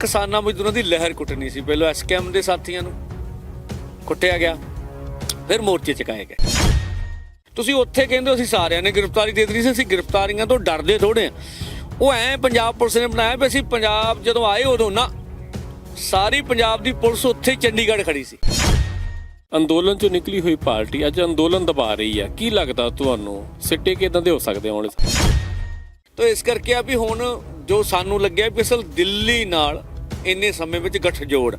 ਕਿਸਾਨਾਂ ਮਜ਼ਦੂਰਾਂ ਦੀ ਲਹਿਰ ਕੁੱਟਣੀ ਸੀ। ਪਹਿਲਾਂ ਐਸਕੇਐਮ ਦੇ ਸਾਥੀਆਂ ਨੂੰ ਕੁੱਟਿਆ ਗਿਆ ਫਿਰ ਮੋਰਚੇ ਚਕਾਏ ਗਏ। ਤੁਸੀਂ ਉੱਥੇ ਕਹਿੰਦੇ ਹੋ ਅਸੀਂ ਸਾਰਿਆਂ ਨੇ ਗ੍ਰਿਫਤਾਰੀ ਦੇ ਦਿੱਤੀ ਸੀ ਅਸੀਂ ਗ੍ਰਿਫਤਾਰੀਆਂ ਤੋਂ ਡਰਦੇ ਥੋੜੇ ਆ। ਉਹ ਐ ਪੰਜਾਬ ਪੁਲਿਸ ਨੇ ਬਣਾਇਆ ਵੀ ਅਸੀਂ ਪੰਜਾਬ ਜਦੋਂ ਆਏ ਉਦੋਂ ਨਾ ਸਾਰੀ ਪੰਜਾਬ ਦੀ ਪੁਲਿਸ ਉੱਥੇ ਚੰਡੀਗੜ੍ਹ ਖੜੀ ਸੀ। ਅੰਦੋਲਨ ਚੋਂ ਨਿਕਲੀ ਹੋਈ ਪਾਰਟੀ ਅੱਜ ਅੰਦੋਲਨ ਦਬਾ ਰਹੀ ਹੈ। ਕੀ ਲੱਗਦਾ ਤੁਹਾਨੂੰ? ਸਿੱਟੇ ਕਿਦਾਂ ਦੇ ਹੋ ਸਕਦੇ ਹੋਣ ਤਾਂ ਇਸ ਕਰਕੇ ਆ ਵੀ ਹੁਣ ਜੋ ਸਾਨੂੰ ਲੱਗਿਆ ਵੀ ਅਸਲ ਦਿੱਲੀ ਨਾਲ ਇੰਨੇ ਸਮੇਂ ਵਿੱਚ ਗੱਠਜੋੜ।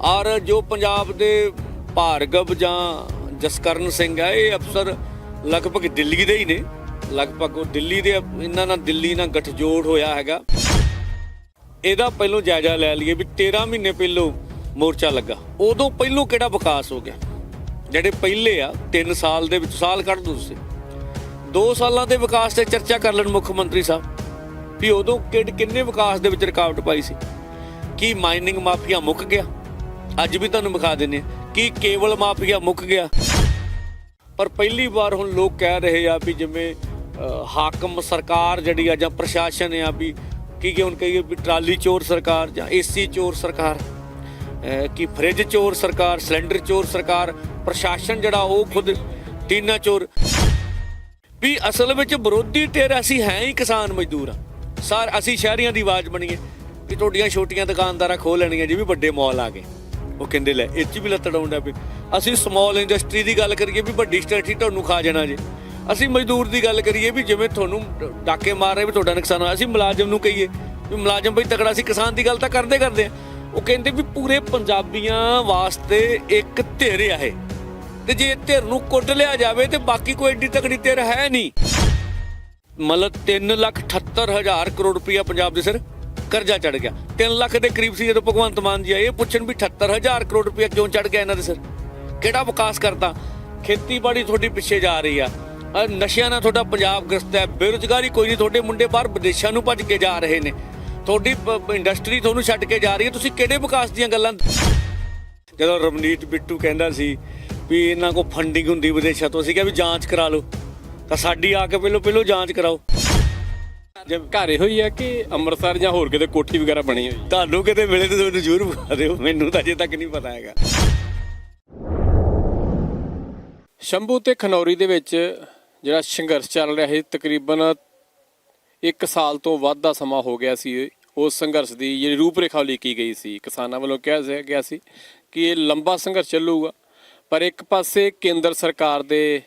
ਔਰ ਜੋ ਪੰਜਾਬ ਦੇ ਭਾਰਗਵ ਜਾਂ ਜਸਕਰਨ ਸਿੰਘ ਹੈ ਇਹ ਅਫਸਰ ਲਗਭਗ ਦਿੱਲੀ ਦੇ ਹੀ ਨੇ। ਲਗਭਗ ਉਹ ਦਿੱਲੀ ਦੇ ਇਹਨਾਂ ਨਾਲ ਦਿੱਲੀ ਨਾਲ ਗੱਠਜੋੜ ਹੋਇਆ ਹੈਗਾ। ਇਹਦਾ ਪਹਿਲੋਂ ਜਾਇਜ਼ਾ ਲੈ ਲਈਏ ਵੀ 13 ਮਹੀਨੇ ਪਹਿਲੋਂ ਮੋਰਚਾ ਲੱਗਾ। ਉਦੋਂ ਪਹਿਲੋਂ ਕਿਹੜਾ ਵਿਕਾਸ ਹੋ ਗਿਆ? ਜਿਹੜੇ ਪਹਿਲੇ ਆ 3 ਸਾਲ ਦੇ ਵਿੱਚ, ਸਾਲ ਕੱਢ ਦੋ ਤੁਸੀਂ। 2 ਸਾਲਾਂ ਦੇ ਵਿਕਾਸ ਤੇ ਚਰਚਾ ਕਰ ਲੈਣ ਮੁੱਖ ਮੰਤਰੀ ਸਾਹਿਬ। ਵੀ ਉਦੋਂ ਕਿਹੜ- ਕਿੰਨੇ ਵਿਕਾਸ ਦੇ ਵਿੱਚ ਰੁਕਾਵਟ ਪਾਈ ਸੀ? ਕੀ ਮਾਈਨਿੰਗ ਮਾਫੀਆ ਮੁੱਕ ਗਿਆ? ਅੱਜ ਵੀ ਤੁਹਾਨੂੰ ਵਿਖਾ ਦਿੰਨੇ ਕੀ ਕੇਵਲ ਮਾਫੀਆ ਮੁੱਕ ਗਿਆ? ਪਰ ਪਹਿਲੀ ਵਾਰ ਹੁਣ ਲੋਕ ਕਹਿ ਰਹੇ ਆ ਵੀ ਜਿਵੇਂ ਹਾਕਮ ਸਰਕਾਰ ਜਿਹੜੀ ਆ ਜਾਂ ਪ੍ਰਸ਼ਾਸਨ ਆ ਵੀ ਕੀ ਕਿ ਹੁਣ ਕਹੀਏ ਵੀ ਟਰਾਲੀ ਚੋਰ ਸਰਕਾਰ ਜਾਂ ਏਸੀ ਚੋਰ ਸਰਕਾਰ ਕੀ ਫ੍ਰਿਜ ਚੋਰ ਸਰਕਾਰ, ਸਿਲੰਡਰ ਚੋਰ ਸਰਕਾਰ, ਪ੍ਰਸ਼ਾਸਨ ਜਿਹੜਾ ਉਹ ਖੁਦ ਟੀਨਾ ਚੋਰ। ਵੀ ਅਸਲ ਵਿੱਚ ਵਿਰੋਧੀ ਧਿਰ ਅਸੀਂ ਹੈ ਹੀ ਕਿਸਾਨ ਮਜ਼ਦੂਰ ਆ। ਸਰ ਅਸੀਂ ਸ਼ਹਿਰੀਆਂ ਦੀ ਆਵਾਜ਼ ਬਣੀਏ। ਵੀ ਤੁਹਾਡੀਆਂ ਛੋਟੀਆਂ ਦੁਕਾਨਦਾਰਾਂ ਖੋਲ ਲੈਣੀਆਂ ਜੀ ਵੱਡੇ ਮਾਲ ਆ ਗਏ। ਉਹ ਕਹਿੰਦੇ, ਲੈ, ਇਹ 'ਚ ਵੀ ਲੱਤ ਡਾਉਂਦਾ ਵੀ ਅਸੀਂ ਸਮਾਲ ਇੰਡਸਟਰੀ ਦੀ ਗੱਲ ਕਰੀਏ ਵੀ ਵੱਡੀ ਇੰਡਸਟਰੀ ਤੁਹਾਨੂੰ ਖਾ ਜਾਣਾ ਜੀ। ਅਸੀਂ ਮਜ਼ਦੂਰ ਦੀ ਗੱਲ ਕਰੀਏ ਵੀ ਜਿਵੇਂ ਤੁਹਾਨੂੰ ਡਾਕੇ ਮਾਰ ਰਹੇ ਵੀ ਤੁਹਾਡਾ ਨੁਕਸਾਨ ਹੋਇਆ, ਅਸੀਂ ਮੁਲਾਜ਼ਮ ਨੂੰ ਕਹੀਏ ਵੀ ਮੁਲਾਜ਼ਮ ਬਈ ਤਕੜਾ ਸੀ ਕਿਸਾਨ ਦੀ ਗੱਲ ਤਾਂ ਕਰਦੇ ਕਰਦੇ ਆ। ਉਹ ਕਹਿੰਦੇ ਵੀ ਪੂਰੇ ਪੰਜਾਬੀਆਂ ਵਾਸਤੇ ਇੱਕ ਧਿਰ ਆ ਇਹ। ਤੇ ਜੇ ਧਿਰ ਨੂੰ ਕੁੱਟ ਲਿਆ ਜਾਵੇ ਤੇ ਬਾਕੀ ਕੋਈ ਏਡੀ ਤਕੜੀ ਧਿਰ ਹੈ ਨਹੀਂ। ਮਤਲਬ 3 ਲੱਖ 78 ਹਜ਼ਾਰ ਕਰੋੜ ਰੁਪਇਆ ਪੰਜਾਬ ਦੇ ਸਿਰ ਕਰਜ਼ਾ ਚੜ ਗਿਆ। 3 ਲੱਖ ਦੇ ਕਰੀਬ ਸੀ ਜਦੋਂ ਭਗਵੰਤ ਮਾਨ ਜੀ ਆਏ, ਇਹ ਪੁੱਛਣ ਵੀ 78 ਹਜ਼ਾਰ ਕਰੋੜ ਰੁਪਇਆ ਕਿਉਂ ਚੜ ਗਿਆ ਇਹਨਾਂ ਦੇ ਸਿਰ? ਕਿਹੜਾ ਵਿਕਾਸ ਕਰਤਾ? ਖੇਤੀਬਾੜੀ ਤੁਹਾਡੀ ਪਿੱਛੇ ਜਾ ਰਹੀ ਆ। ਨਸ਼ਿਆਂ ਨਾਲ ਤੁਹਾਡਾ ਪੰਜਾਬ ਗ੍ਰਸਤ ਹੈ। ਬੇਰੁਜ਼ਗਾਰੀ ਕੋਈ ਨਹੀਂ, ਤੁਹਾਡੇ ਮੁੰਡੇ ਬਾਹਰ ਵਿਦੇਸ਼ਾਂ ਨੂੰ ਭੱਜ ਕੇ ਜਾ ਰਹੇ ਨੇ। ਤੁਹਾਡੀ ਇੰਡਸਟਰੀ ਤੁਹਾਨੂੰ ਛੱਡ ਕੇ ਜਾ ਰਹੀ ਹੈ। ਤੁਸੀਂ ਕਿਹੜੇ ਵਿਕਾਸ ਦੀਆਂ ਗੱਲਾਂ ਜਦੋਂ ਰਵਨੀਤ ਬਿੱਟੂ ਕਹਿੰਦਾ ਸੀ ਵੀ ਇਹਨਾਂ ਕੋ ਫੰਡਿੰਗ ਹੁੰਦੀ ਵਿਦੇਸ਼ਾਂ ਤੋਂ, ਅਸੀਂ ਕਿਹਾ ਵੀ ਜਾਂਚ ਕਰਾ ਲਓ। ਤਾਂ ਸਾਡੀ ਆ ਕੇ ਪਹਿਲੋ ਪਹਿਲੋਂ ਜਾਂਚ ਕਰਾਓ। ਘਰੇ ਹੋਈ ਹੈ ਕਿ ਅੰਮ੍ਰਿਤਸਰ ਜਾਂ ਹੋਰ ਕਿਤੇ ਕੋਠੀ ਵਗੈਰਾ ਬਣੀ ਹੋਈ? ਤੁਹਾਨੂੰ ਕਿਤੇ ਮਿਲੇ ਤਾਂ ਤੁਹਾਨੂੰ ਜ਼ਰੂਰ ਬੁਲਾ ਦਿਓ। ਮੈਨੂੰ ਤਾਂ ਅਜੇ ਤੱਕ ਨਹੀਂ ਪਤਾ ਹੈਗਾ। ਸ਼ੰਭੂ ਤੇ ਖਨੌਰੀ ਦੇ ਵਿੱਚ ਜਿਹੜਾ ਸੰਘਰਸ਼ ਚੱਲ ਰਿਹਾ ਹੈ ਤਕਰੀਬਨ 1 ਸਾਲ ਤੋਂ ਵੱਧ ਦਾ ਸਮਾਂ ਹੋ ਗਿਆ ਸੀ। ਉਸ ਸੰਘਰਸ਼ ਦੀ ਜਿਹੜੀ ਰੂਪਰੇਖਾ ਲਿਖੀ ਗਈ ਸੀ। ਕਿਸਾਨਾਂ ਵੱਲੋਂ ਕਿਹਾ ਗਿਆ ਸੀ ਕਿ ਇਹ ਲੰਬਾ ਸੰਘਰਸ਼ ਚੱਲੂਗਾ। ਪਰ ਇੱਕ ਪਾਸੇ ਕੇਂਦਰ ਸਰਕਾਰ ਦੇ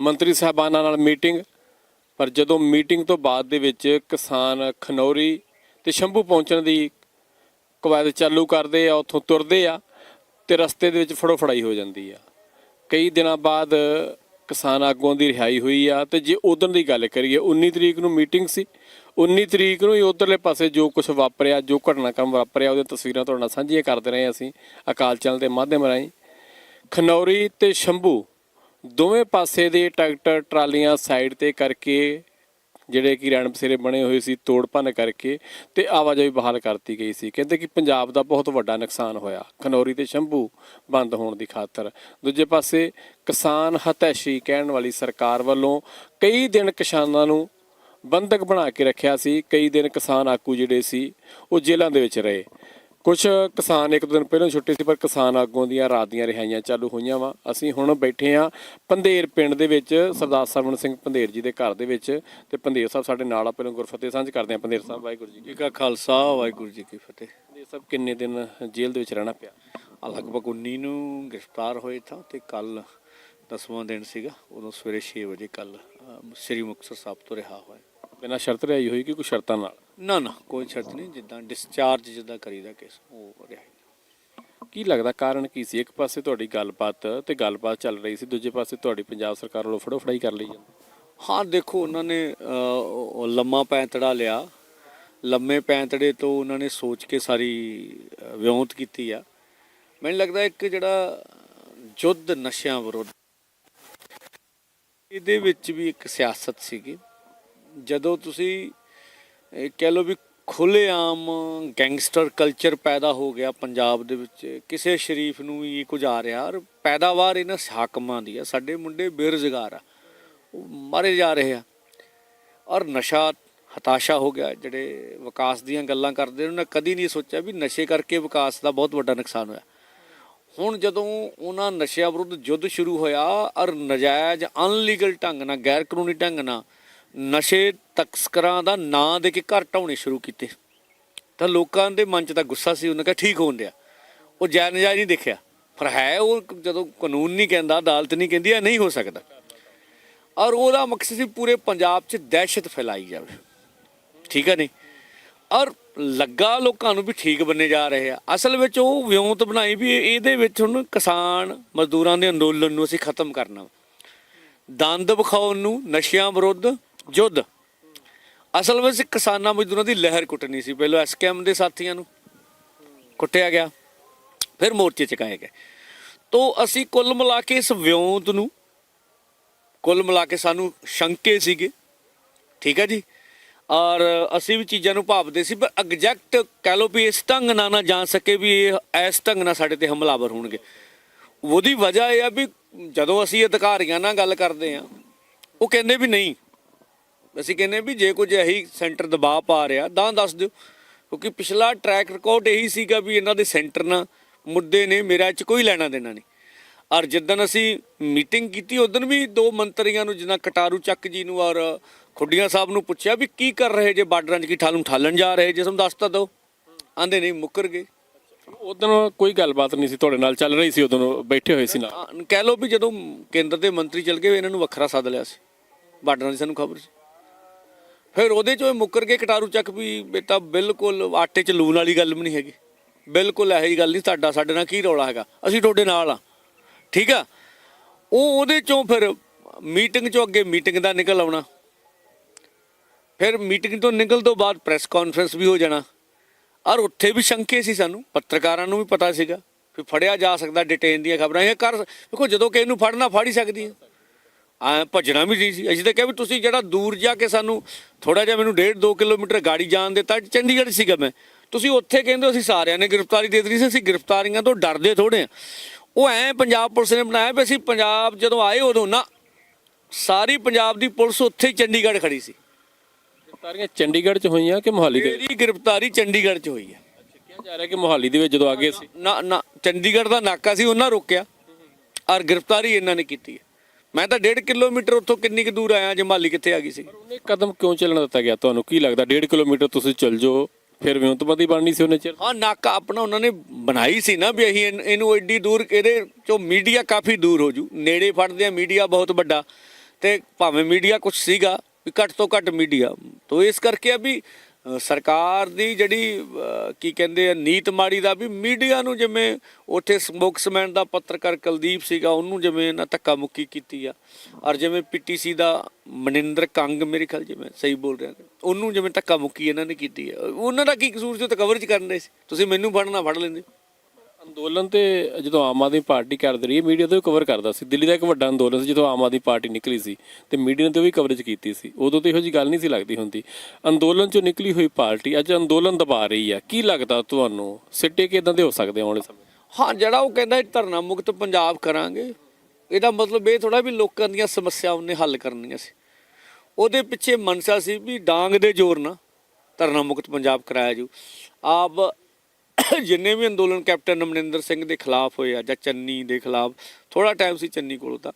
ਮੰਤਰੀ ਸਾਹਿਬਾਨਾਂ ਨਾਲ ਮੀਟਿੰਗ ਪਰ ਜਦੋਂ ਮੀਟਿੰਗ ਤੋਂ ਬਾਅਦ ਦੇ ਵਿੱਚ ਕਿਸਾਨ ਖਨੌਰੀ ਤੇ ਸ਼ੰਭੂ ਪਹੁੰਚਣ ਦੀ ਕਵਾਇਦ ਚਾਲੂ ਕਰਦੇ ਆ, ਉੱਥੋਂ ਤੁਰਦੇ ਆ ਤੇ ਰਸਤੇ ਦੇ ਵਿੱਚ ਫੜੋ ਫੜਾਈ ਹੋ ਜਾਂਦੀ ਆ। ਕਈ ਦਿਨਾਂ ਬਾਅਦ ਕਿਸਾਨ ਆਗੂਆਂ ਦੀ ਰਿਹਾਈ ਹੋਈ ਆ ਤੇ ਜੇ ਉਦੋਂ ਦੀ ਗੱਲ ਕਰੀਏ 19 ਤਰੀਕ ਨੂੰ ਮੀਟਿੰਗ ਸੀ। 19 ਤਰੀਕ ਨੂੰ ਹੀ ਉਧਰਲੇ ਪਾਸੇ ਜੋ ਕੁਝ ਵਾਪਰਿਆ, ਜੋ ਘਟਨਾਕ੍ਰਮ ਵਾਪਰਿਆ, ਉਹਦੀਆਂ ਤਸਵੀਰਾਂ ਤੁਹਾਡੇ ਨਾਲ ਸਾਂਝੀਆਂ ਕਰਦੇ ਰਹੇ ਅਸੀਂ ਅਕਾਲ ਚੈਨਲ ਦੇ ਮਾਧਿਅਮ ਰਾਹੀਂ। ਖਨੌਰੀ ਤੇ ਸ਼ੰਭੂ ਦੋਵੇਂ ਪਾਸੇ ਦੇ ਟਰੈਕਟਰ ਟਰਾਲੀਆਂ ਸਾਈਡ ਤੇ ਕਰਕੇ ਜਿਹੜੇ ਕਿ ਰੈਣ ਬਸੇਰੇ ਬਣੇ ਹੋਏ ਸੀ, ਤੋੜ ਭੰਨ ਕਰਕੇ ਤੇ ਆਵਾਜਾਈ ਬਹਾਲ ਕਰਤੀ ਗਈ ਸੀ। ਕਹਿੰਦੇ ਕਿ ਪੰਜਾਬ ਦਾ ਬਹੁਤ ਵੱਡਾ ਨੁਕਸਾਨ ਹੋਇਆ। ਖਨੌਰੀ ਤੇ ਸ਼ੰਭੂ ਬੰਦ ਹੋਣ ਦੀ ਖਾਤਰ। ਦੂਜੇ ਪਾਸੇ ਕਿਸਾਨ ਹਤੈਸ਼ੀ ਕਹਿਣ ਵਾਲੀ ਸਰਕਾਰ ਵੱਲੋਂ ਕਈ ਦਿਨ ਕਿਸਾਨਾਂ ਨੂੰ ਬੰਦਕ ਬਣਾ ਕੇ ਰੱਖਿਆ ਸੀ। ਕਈ ਦਿਨ ਕਿਸਾਨ ਆਗੂ ਜਿਹੜੇ ਸੀ, ਉਹ ਜੇਲ੍ਹਾਂ ਦੇ ਵਿੱਚ ਰਹੇ। ਕੁਝ ਕਿਸਾਨ ਇੱਕ ਦੋ ਦਿਨ ਪਹਿਲਾਂ ਛੁੱਟੀ ਸੀ ਪਰ ਕਿਸਾਨ ਆਗੂਆਂ ਦੀਆਂ ਰਾਤ ਦੀਆਂ ਰਿਹਾਈਆਂ ਚਾਲੂ ਹੋਈਆਂ ਵਾ। ਅਸੀਂ ਹੁਣ ਬੈਠੇ ਆ ਪੰਧੇਰ ਪਿੰਡ ਦੇ ਵਿੱਚ ਸਰਦਾਰ ਸਰਵਣ ਸਿੰਘ ਪੰਧੇਰ ਜੀ ਦੇ ਘਰ ਦੇ ਵਿੱਚ ਤੇ ਪੰਧੇਰ ਸਾਹਿਬ ਸਾਡੇ ਨਾਲ ਆ ਪਹਿਲਾਂ ਗੁਰਫਤਿਹ ਸਾਂਝ ਕਰਦੇ ਆ। ਪੰਧੇਰ ਸਾਹਿਬ ਵਾਹਿਗੁਰੂ ਜੀ ਕੀ ਕਾ ਖਾਲਸਾ ਵਾਹਿਗੁਰੂ ਜੀ ਕੀ ਫਤਿਹ। ਪੰਧੇਰ ਸਾਹਿਬ ਕਿੰਨੇ ਦਿਨ ਜੇਲ੍ਹ ਦੇ ਵਿੱਚ ਰਹਿਣਾ ਪਿਆ? ਆ ਲਗਭਗ 19 ਨੂੰ ਗ੍ਰਿਫਤਾਰ ਹੋਏ ਤਾਂ ਤੇ ਕੱਲ 10ਵਾਂ ਦਿਨ ਸੀਗਾ ਉਦੋਂ ਸਵੇਰੇ 6 ਵਜੇ ਕੱਲ ਸ੍ਰੀ ਮੁਕਤਸਰ ਸਾਹਿਬ ਤੋਂ ਰਿਹਾ ਹੋਇਆ। ਬਿਨਾਂ ਸ਼ਰਤ ਰਿਹਾਈ ਹੋਈ ਕਿ ਕੋਈ ਸ਼ਰਤਾਂ ਨਾਲ? ਨਾ ਨਾ ਕੋਈ ਸ਼ਰਤ ਨਹੀਂ ਜਿੱਦਾਂ ਡਿਸਚਾਰਜ ਜਿੱਦਾਂ ਕਰੀਦਾ ਕੇਸ ਉਹ ਰਿਹਾ ਕੀ ਲੱਗਦਾ ਕਾਰਨ ਕੀ ਸੀ? ਇੱਕ ਪਾਸੇ ਤੁਹਾਡੀ ਗੱਲਬਾਤ ਤੇ ਗੱਲਬਾਤ ਚੱਲ ਰਹੀ ਸੀ ਦੂਜੇ ਪਾਸੇ ਤੁਹਾਡੀ ਪੰਜਾਬ ਸਰਕਾਰ ਵੱਲੋਂ ਫੜੋ ਫੜਾਈ ਕਰ ਲਈ ਜਾਂਦੀ। ਹਾਂ ਦੇਖੋ ਉਹਨਾਂ ਨੇ ਅਹ, ਲੰਮਾ ਪੈਂਤੜਾ ਲਿਆ। ਲੰਮੇ ਪੈਂਤੜੇ ਤੋਂ ਉਹਨਾਂ ਨੇ ਸੋਚ ਕੇ ਸਾਰੀ ਅਹ, ਵਿਉਂਤ ਕੀਤੀ ਆ। ਮੈਨੂੰ ਲੱਗਦਾ ਇੱਕ ਜਿਹੜਾ ਜੁੱਧ ਨਸ਼ਿਆਂ ਵਿਰੁੱਧ ਇਹਦੇ ਵਿੱਚ ਵੀ ਇੱਕ ਸਿਆਸਤ ਸੀਗੀ। ਜਦੋਂ ਤੁਸੀਂ ਇਹ ਕਹਿ ਲਓ ਵੀ ਖੁੱਲ੍ਹੇਆਮ ਗੈਂਗਸਟਰ ਕਲਚਰ ਪੈਦਾ ਹੋ ਗਿਆ ਪੰਜਾਬ ਦੇ ਵਿੱਚ। ਕਿਸੇ ਸ਼ਰੀਫ ਨੂੰ ਵੀ ਕੁਝ ਆ ਰਿਹਾ ਔਰ ਪੈਦਾਵਾਰ ਇਹਨਾਂ ਹਾਕਮਾਂ ਦੀ ਆ। ਸਾਡੇ ਮੁੰਡੇ ਬੇਰੁਜ਼ਗਾਰ ਆ। ਉਹ ਮਾਰੇ ਜਾ ਰਹੇ ਆ। ਔਰ ਨਸ਼ਾ ਹਤਾਸ਼ਾ ਹੋ ਗਿਆ। ਜਿਹੜੇ ਵਿਕਾਸ ਦੀਆਂ ਗੱਲਾਂ ਕਰਦੇ ਉਹਨਾਂ ਨੇ ਕਦੀ ਨਹੀਂ ਸੋਚਿਆ ਵੀ ਨਸ਼ੇ ਕਰਕੇ ਵਿਕਾਸ ਦਾ ਬਹੁਤ ਵੱਡਾ ਨੁਕਸਾਨ ਹੋਇਆ। ਹੁਣ ਜਦੋਂ ਉਹਨਾਂ ਨਸ਼ਿਆਂ ਵਿਰੁੱਧ ਯੁੱਧ ਸ਼ੁਰੂ ਹੋਇਆ ਔਰ ਨਜਾਇਜ਼ ਅਨਲੀਗਲ ਢੰਗ ਨਾਲ ਗੈਰ ਕਾਨੂੰਨੀ ਢੰਗ ਨਾਲ ਨਸ਼ੇ ਤਸਕਰਾਂ ਦਾ ਨਾਂ ਦੇ ਕੇ ਘਰ ਢਾਉਣੇ ਸ਼ੁਰੂ ਕੀਤੇ। ਤਾਂ ਲੋਕਾਂ ਦੇ ਮਨ 'ਚ ਤਾਂ ਗੁੱਸਾ ਸੀ, ਉਹਨਾਂ ਕਿਹਾ ਠੀਕ ਹੋਣ ਦਿਆ ਉਹ ਜਾਇਜ਼ ਨਜਾਇਜ਼ ਨਹੀਂ ਦੇਖਿਆ। ਪਰ ਹੈ ਉਹ ਜਦੋਂ ਕਾਨੂੰਨ ਨਹੀਂ ਕਹਿੰਦਾ, ਅਦਾਲਤ ਨਹੀਂ ਕਹਿੰਦੀ, ਇਹ ਨਹੀਂ ਹੋ ਸਕਦਾ। ਔਰ ਉਹਦਾ ਮਕਸਦ ਸੀ ਪੂਰੇ ਪੰਜਾਬ 'ਚ ਦਹਿਸ਼ਤ ਫੈਲਾਈ ਜਾਵੇ। ਠੀਕ ਹੈ ਨਹੀਂ? ਔਰ ਲੱਗਾ ਲੋਕਾਂ ਨੂੰ ਵੀ ਠੀਕ ਬੰਨੇ ਜਾ ਰਹੇ ਆ। ਅਸਲ ਵਿੱਚ ਉਹ ਵਿਉਂਤ ਬਣਾਈ ਵੀ ਇਹਦੇ ਵਿੱਚ ਹੁਣ ਕਿਸਾਨ ਮਜ਼ਦੂਰਾਂ ਦੇ ਅੰਦੋਲਨ ਨੂੰ ਅਸੀਂ ਖਤਮ ਕਰਨਾ ਦੰਦ ਵਿਖਾਉਣ ਨੂੰ, ਨਸ਼ਿਆਂ ਵਿਰੁੱਧ ਯੁੱਧ ਅਸਲ ਵਿੱਚ ਕਿਸਾਨਾਂ ਮਜ਼ਦੂਰਾਂ ਦੀ ਲਹਿਰ ਕੁੱਟਣੀ ਸੀ। ਪਹਿਲਾਂ ਐਸਕੇਐਮ ਦੇ ਸਾਥੀਆਂ ਨੂੰ ਕੁੱਟਿਆ ਗਿਆ, ਫਿਰ ਮੋਰਚੇ ਚਕਾਏ ਗਏ। ਤੋਂ ਅਸੀਂ ਕੁੱਲ ਮਿਲਾ ਕੇ ਇਸ ਵਿਉਂਤ ਨੂੰ, ਕੁੱਲ ਮਿਲਾ ਕੇ ਸਾਨੂੰ ਸ਼ੰਕੇ ਸੀਗੇ। ਠੀਕ ਹੈ ਜੀ? ਔਰ ਅਸੀਂ ਵੀ ਚੀਜ਼ਾਂ ਨੂੰ ਭਾਵਦੇ ਸੀ, ਪਰ ਐਗਜ਼ੈਕਟ ਕਹਿ ਲਓ ਵੀ ਇਸ ਢੰਗ ਨਾਲ ਨਾ ਜਾਣ ਸਕੇ ਵੀ ਇਹ ਇਸ ਢੰਗ ਨਾਲ ਸਾਡੇ ਤੇ ਹਮਲਾਵਰ ਹੋਣਗੇ। ਉਹਦੀ ਵਜ੍ਹਾ ਇਹ ਆ ਵੀ ਜਦੋਂ ਅਸੀਂ ਅਧਿਕਾਰੀਆਂ ਨਾਲ ਗੱਲ ਕਰਦੇ ਆ ਉਹ ਕਹਿੰਦੇ ਵੀ ਨਹੀਂ ਅਸੀਂ ਕਹਿੰਦੇ ਵੀ ਜੇ ਕੁਝ ਇਹੀ ਸੈਂਟਰ ਦਬਾਅ ਪਾ ਰਿਹਾ ਤਾਂ ਦੱਸ ਦਿਓ। ਕਿਉਂਕਿ ਪਿਛਲਾ ਟਰੈਕ ਰਿਕਾਰਡ ਇਹੀ ਸੀਗਾ ਵੀ ਇਹਨਾਂ ਦੇ ਸੈਂਟਰ ਨਾਲ ਮੁੱਦੇ ਨੇ ਮੇਰਾ ਇਹ ਚ ਕੋਈ ਲੈਣਾ ਦੇਣਾ ਨਹੀਂ। ਔਰ ਜਿੱਦਣ ਅਸੀਂ ਮੀਟਿੰਗ ਕੀਤੀ ਉਦੋਂ ਵੀ ਦੋ ਮੰਤਰੀਆਂ ਨੂੰ ਜਿੱਦਾਂ ਕਟਾਰੂ ਚੱਕ ਜੀ ਨੂੰ ਔਰ ਖੁੱਡੀਆਂ ਸਾਹਿਬ ਨੂੰ ਪੁੱਛਿਆ ਵੀ ਕੀ ਕਰ ਰਹੇ ਜੇ ਬਾਰਡਰਾਂ 'ਚ ਕੀ ਠਾਲੂ ਠਾਲਣ ਜਾ ਰਹੇ ਜੇ ਸਾਨੂੰ ਦੱਸ ਤਾਂ ਦਿਓ। ਆਂਦੇ ਨਹੀਂ ਮੁੱਕਰ ਗਏ। ਉਦੋਂ ਕੋਈ ਗੱਲਬਾਤ ਨਹੀਂ ਸੀ ਤੁਹਾਡੇ ਨਾਲ ਚੱਲ ਰਹੀ ਸੀ ਉਦੋਂ ਬੈਠੇ ਹੋਏ ਸੀ ਨਾਲ। ਕਹਿ ਲਓ ਵੀ ਜਦੋਂ ਕੇਂਦਰ ਦੇ ਮੰਤਰੀ ਚਲ ਗਏ ਇਹਨਾਂ ਨੂੰ ਵੱਖਰਾ ਸੱਦ ਲਿਆ ਸੀ। ਬਾਰਡਰਾਂ ਦੀ ਸਾਨੂੰ ਖਬਰ ਸੀ। ਫਿਰ ਉਹਦੇ ਚੋਂ ਇਹ ਮੁੱਕਰ ਕੇ ਕਟਾਰੂ ਚੱਕ ਵੀ ਬੇਟਾ ਬਿਲਕੁਲ ਆਟੇ 'ਚ ਲੂਣ ਵਾਲੀ ਗੱਲ ਵੀ ਨਹੀਂ ਹੈਗੀ। ਬਿਲਕੁਲ ਇਹੋ ਜਿਹੀ ਗੱਲ ਨਹੀਂ, ਤੁਹਾਡਾ, ਸਾਡੇ ਨਾਲ ਕੀ ਰੌਲਾ ਹੈਗਾ? ਅਸੀਂ ਤੁਹਾਡੇ ਨਾਲ ਆ। ਠੀਕ ਆ? ਉਹ ਉਹਦੇ ਚੋਂ ਫਿਰ ਮੀਟਿੰਗ ਚੋਂ ਅੱਗੇ ਮੀਟਿੰਗ ਦਾ ਨਿਕਲ ਆਉਣਾ। ਫਿਰ ਮੀਟਿੰਗ ਤੋਂ ਨਿਕਲ ਤੋਂ ਬਾਅਦ ਪ੍ਰੈਸ ਕਾਨਫਰੰਸ ਵੀ ਹੋ ਜਾਣਾ। ਔਰ ਉੱਥੇ ਵੀ ਸ਼ੰਕੇ ਸੀ ਸਾਨੂੰ, ਪੱਤਰਕਾਰਾਂ ਨੂੰ ਵੀ ਪਤਾ ਸੀਗਾ ਵੀ ਫੜਿਆ ਜਾ ਸਕਦਾ, ਡਿਟੇਨ ਦੀਆਂ ਖਬਰਾਂ। ਇਹ ਕਰ ਦੇਖੋ ਜਦੋਂ ਕਿ ਇਹਨੂੰ ਫੜਨਾ ਫੜ ਹੀ ਸਕਦੀ ਹੈ ਆ ਭੱਜਣਾ ਵੀ ਨਹੀਂ ਸੀ। ਅਸੀਂ ਤਾਂ ਕਿਹਾ ਵੀ ਤੁਸੀਂ ਜਿਹੜਾ ਦੂਰ ਜਾ ਕੇ ਸਾਨੂੰ ਥੋੜਾ ਜਿਹਾ ਮੈਨੂੰ 1.5 2 ਕਿਲੋਮੀਟਰ ਗਾੜੀ ਜਾਣ ਦਿੱਤਾ ਚੰਡੀਗੜ੍ਹ ਸੀਗਾ ਮੈਂ। ਤੁਸੀਂ ਉੱਥੇ ਕਹਿੰਦੇ ਹੋ ਅਸੀਂ ਸਾਰਿਆਂ ਨੇ ਗ੍ਰਿਫਤਾਰੀ ਦੇ ਦਿੱਤੀ ਸੀ ਅਸੀਂ ਗ੍ਰਿਫਤਾਰੀਆਂ ਤੋਂ ਡਰਦੇ ਥੋੜੇ ਆ ਉਹ ਐ ਪੰਜਾਬ ਪੁਲਿਸ ਨੇ ਬਣਾਇਆ ਵੀ ਅਸੀਂ ਪੰਜਾਬ ਜਦੋਂ ਆਏ ਉਦੋਂ ਨਾ ਸਾਰੀ ਪੰਜਾਬ ਦੀ ਪੁਲਿਸ ਉੱਥੇ ਹੀ ਚੰਡੀਗੜ੍ਹ ਖੜੀ ਸੀ। ਸਾਰੀਆਂ ਚੰਡੀਗੜ੍ਹ 'ਚ ਹੋਈਆਂ ਕਿ ਮੋਹਾਲੀ ਦੇ ਵਿੱਚ? ਮੇਰੀ ਗ੍ਰਿਫਤਾਰੀ ਚੰਡੀਗੜ੍ਹ 'ਚ ਹੋਈ ਹੈ। ਕਿਹਾ ਜਾ ਰਿਹਾ ਕਿ ਮੋਹਾਲੀ ਦੇ ਵਿੱਚ ਜਦੋਂ ਆ ਗਏ ਸੀ? ਨਾ ਨਾ ਚੰਡੀਗੜ੍ਹ ਦਾ ਨਾਕਾ ਸੀ ਉਹਨਾਂ ਰੋਕਿਆ। ਔਰ ਗ੍ਰਿਫਤਾਰੀ ਇਹਨਾਂ ਨੇ ਕੀਤੀ ਹੈ। ਮੈਂ ਤਾਂ 1.5 ਕਿਲੋਮੀਟਰ ਉੱਥੋਂ ਕਿੰਨੀ ਕੁ ਦੂਰ ਆਇਆ ਜਮਾਲੀ ਕਿੱਥੇ ਆ ਗਈ ਸੀ? ਪਰ ਉਹਨੇ ਕਦਮ ਕਿਉਂ ਚੱਲਣ ਦਿੱਤਾ ਗਿਆ? ਤੁਹਾਨੂੰ ਕੀ ਲੱਗਦਾ 1.5 ਕਿਲੋਮੀਟਰ ਤੁਸੀਂ ਚੱਲ ਜਾਓ ਫਿਰ ਵਿਉਂਤਬੰਦੀ ਬਣਨੀ ਸੀ ਉਹਨੇ ਚਿਰ? ਹਾਂ ਨਾਕਾ ਆਪਣਾ ਉਹਨਾਂ ਨੇ ਬਣਾਈ ਸੀ ਨਾ ਵੀ ਅਸੀਂ ਇਹਨ- ਇਹਨੂੰ ਐਡੀ ਦੂਰ ਇਹਦੇ ਚੋਂ ਮੀਡੀਆ ਕਾਫੀ ਦੂਰ ਹੋ ਜੂ। ਨੇੜੇ ਫੜਦੇ ਆ ਮੀਡੀਆ ਬਹੁਤ ਵੱਡਾ। ਤੇ ਭਾਵੇਂ ਮੀਡੀਆ ਕੁਝ ਸੀਗਾ ਵੀ ਘੱਟ ਤੋਂ ਘੱਟ ਮੀਡੀਆ। ਤੋਂ ਇਸ ਕਰਕੇ ਆ ਵੀ ਸਰਕਾਰ ਦੀ ਜਿਹੜੀ ਕੀ ਕਹਿੰਦੇ ਆ, ਨੀਤ ਮਾੜੀ ਦਾ ਵੀ ਮੀਡੀਆ ਨੂੰ ਜਿਵੇਂ ਉੱਥੇ ਸਪੋਕਸਮੈਨ ਦਾ ਪੱਤਰਕਾਰ ਕੁਲਦੀਪ ਸੀਗਾ, ਉਹਨੂੰ ਜਿਵੇਂ ਇਹਨਾਂ ਧੱਕਾ ਮੁੱਕੀ ਕੀਤੀ ਆ। ਔਰ ਜਿਵੇਂ ਪੀਟੀਸੀ ਦਾ ਮਨਿੰਦਰ ਕੰਗ, ਮੇਰੇ ਖਿਆਲ ਜਿਵੇਂ ਸਹੀ ਬੋਲ ਰਿਹਾ ਉਹਨੂੰ ਜਿਵੇਂ ਧੱਕਾ ਮੁੱਕੀ ਇਹਨਾਂ ਨੇ ਕੀਤੀ ਆ। ਉਹਨਾਂ ਦਾ ਕੀ ਕਸੂਰ ਸੀ, ਉਹ ਤਾਂ ਕਵਰੇਜ ਕਰਨ ਦੇ ਸੀ। ਤੁਸੀਂ ਮੈਨੂੰ ਫੜਨਾ, ਫੜ ਲੈਂਦੇ ਅੰਦੋਲਨ ਤੇ ਜਦੋਂ ਆਮ ਆਦਮੀ ਪਾਰਟੀ ਕਰਦੀ ਰਹੀ, ਮੀਡੀਆ ਤੇ ਕਵਰ ਕਰਦਾ ਸੀ। ਦਿੱਲੀ ਦਾ ਇੱਕ ਵੱਡਾ ਅੰਦੋਲਨ ਸੀ, ਜਦੋਂ ਆਮ ਆਦਮੀ ਪਾਰਟੀ ਨਿਕਲੀ ਸੀ ਤੇ ਮੀਡੀਆ ਨੇ ਤੇ ਵੀ ਕਵਰੇਜ ਕੀਤੀ ਸੀ। ਉਦੋਂ ਤੇ ਇਹੋ ਜੀ ਗੱਲ ਨਹੀਂ ਸੀ ਲੱਗਦੀ ਹੁੰਦੀ। ਅੰਦੋਲਨ ਚੋਂ ਨਿਕਲੀ ਹੋਈ ਪਾਰਟੀ ਅੱਜ ਅੰਦੋਲਨ ਦਬਾ ਰਹੀ ਹੈ ਕੀ ਲੱਗਦਾ ਤੁਹਾਨੂੰ? ਸਿੱਟੇ ਕਿਦਾਂ ਦੇ ਹੋ ਸਕਦੇ ਆਉਣ ਵਾਲੇ ਸਮੇਂ? ਹਾਂ, ਜਿਹੜਾ ਉਹ ਕਹਿੰਦਾ ਧਰਨਾ ਮੁਕਤ ਪੰਜਾਬ ਕਰਾਂਗੇ, ਇਹਦਾ ਮਤਲਬ ਇਹ ਥੋੜਾ ਵੀ ਲੋਕਾਂ ਦੀਆਂ ਸਮੱਸਿਆਵਾਂ ਉਹਨੇ ਹੱਲ ਕਰਨੀਆਂ ਸੀ। ਉਹਦੇ ਪਿੱਛੇ ਮਨਸਾ ਸੀ ਵੀ ਡਾਂਗ ਦੇ ਜ਼ੋਰ ਨਾਲ ਧਰਨਾ ਮੁਕਤ ਪੰਜਾਬ ਕਰਾਇਆ ਜੂ ਆਪ ਜਿੰਨੇ ਵੀ ਅੰਦੋਲਨ ਕੈਪਟਨ ਅਮਰਿੰਦਰ ਸਿੰਘ ਦੇ ਖਿਲਾਫ ਹੋਏ ਆ ਜਾਂ ਚੰਨੀ ਦੇ ਖਿਲਾਫ ਥੋੜਾ ਟਾਈਮ ਸੀ ਚੰਨੀ ਕੋਲ ਤਾਂ।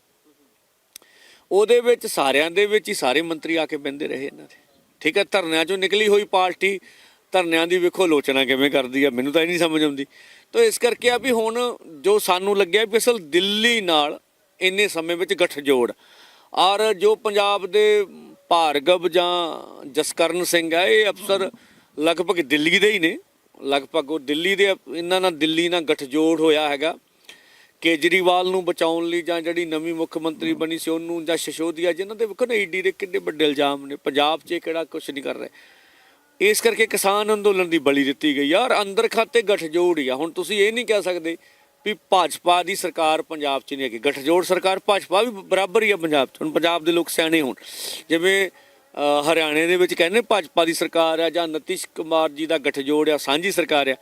ਉਹਦੇ ਵਿੱਚ ਸਾਰਿਆਂ ਦੇ ਵਿੱਚ ਹੀ ਸਾਰੇ ਮੰਤਰੀ ਆ ਕੇ ਬੰਦੇ ਰਹੇ ਇਹਨਾਂ ਦੇ। ਠੀਕ ਹੈ ਧਰਨਿਆਂ ਚੋਂ ਨਿਕਲੀ ਹੋਈ ਪਾਰਟੀ, ਧਰਨਿਆਂ ਦੀ ਵੇਖੋ ਲੋਚਨਾ ਕਿਵੇਂ ਕਰਦੀ ਆ, ਮੈਨੂੰ ਤਾਂ ਇਹ ਨਹੀਂ ਸਮਝ ਆਉਂਦੀ। ਤਾਂ ਇਸ ਕਰਕੇ ਆ ਵੀ ਹੁਣ ਜੋ ਸਾਨੂੰ ਲੱਗਿਆ ਵੀ ਅਸਲ ਦਿੱਲੀ ਨਾਲ ਇੰਨੇ ਸਮੇਂ ਵਿੱਚ ਗੱਠਜੋੜ, ਔਰ ਜੋ ਪੰਜਾਬ ਦੇ ਭਾਰਗਵ ਜਾਂ ਜਸਕਰਨ ਸਿੰਘ ਆ, ਇਹ ਅਫਸਰ ਲਗਭਗ ਦਿੱਲੀ ਦੇ ਹੀ ਨੇ। ਲਗਭਗ ਉਹ ਦਿੱਲੀ ਦੇ ਇਹਨਾਂ ਨਾਲ ਦਿੱਲੀ ਨਾਲ ਗੱਠਜੋੜ ਹੋਇਆ ਹੈਗਾ। ਕੇਜਰੀਵਾਲ ਨੂੰ ਬਚਾਉਣ ਲਈ ਜਾਂ ਜਿਹੜੀ ਨਵੀਂ ਮੁੱਖ ਮੰਤਰੀ ਬਣੀ ਸੀ ਉਹਨੂੰ ਜਾਂ ਸ਼ਸ਼ੋਦੀਆ ਜਿਨ੍ਹਾਂ ਦੇ ਵੇਖੋ ਨਾ ਈਡੀ ਦੇ ਕਿੰਨੇ ਵੱਡੇ ਇਲਜ਼ਾਮ ਨੇ। ਪੰਜਾਬ 'ਚ ਇਹ ਕਿਹੜਾ ਕੁਝ ਨਹੀਂ ਕਰ ਰਹੇ। ਇਸ ਕਰਕੇ ਕਿਸਾਨ ਅੰਦੋਲਨ ਦੀ ਬਲੀ ਦਿੱਤੀ ਗਈ ਆ ਔਰ ਅੰਦਰ ਖਾਤੇ ਗੱਠਜੋੜ ਹੀ ਆ। ਹੁਣ ਤੁਸੀਂ ਇਹ ਨਹੀਂ ਕਹਿ ਸਕਦੇ ਵੀ ਭਾਜਪਾ ਦੀ ਸਰਕਾਰ ਪੰਜਾਬ 'ਚ ਨਹੀਂ ਹੈਗੀ। ਗੱਠਜੋੜ ਸਰਕਾਰ ਭਾਜਪਾ ਵੀ ਬਰਾਬਰ ਹੀ ਆ ਪੰਜਾਬ 'ਚ। ਹੁਣ ਪੰਜਾਬ ਦੇ ਲੋਕ ਸਿਆਣੇ ਹੋਣ। ਜਿਵੇਂ ਹਰਿਆਣੇ ਦੇ ਵਿੱਚ ਕਹਿੰਦੇ ਭਾਜਪਾ ਦੀ ਸਰਕਾਰ ਆ ਜਾਂ ਨਤੀਸ਼ ਕੁਮਾਰ ਜੀ ਦਾ ਗੱਠਜੋੜ ਆ ਸਾਂਝੀ ਸਰਕਾਰ ਆ।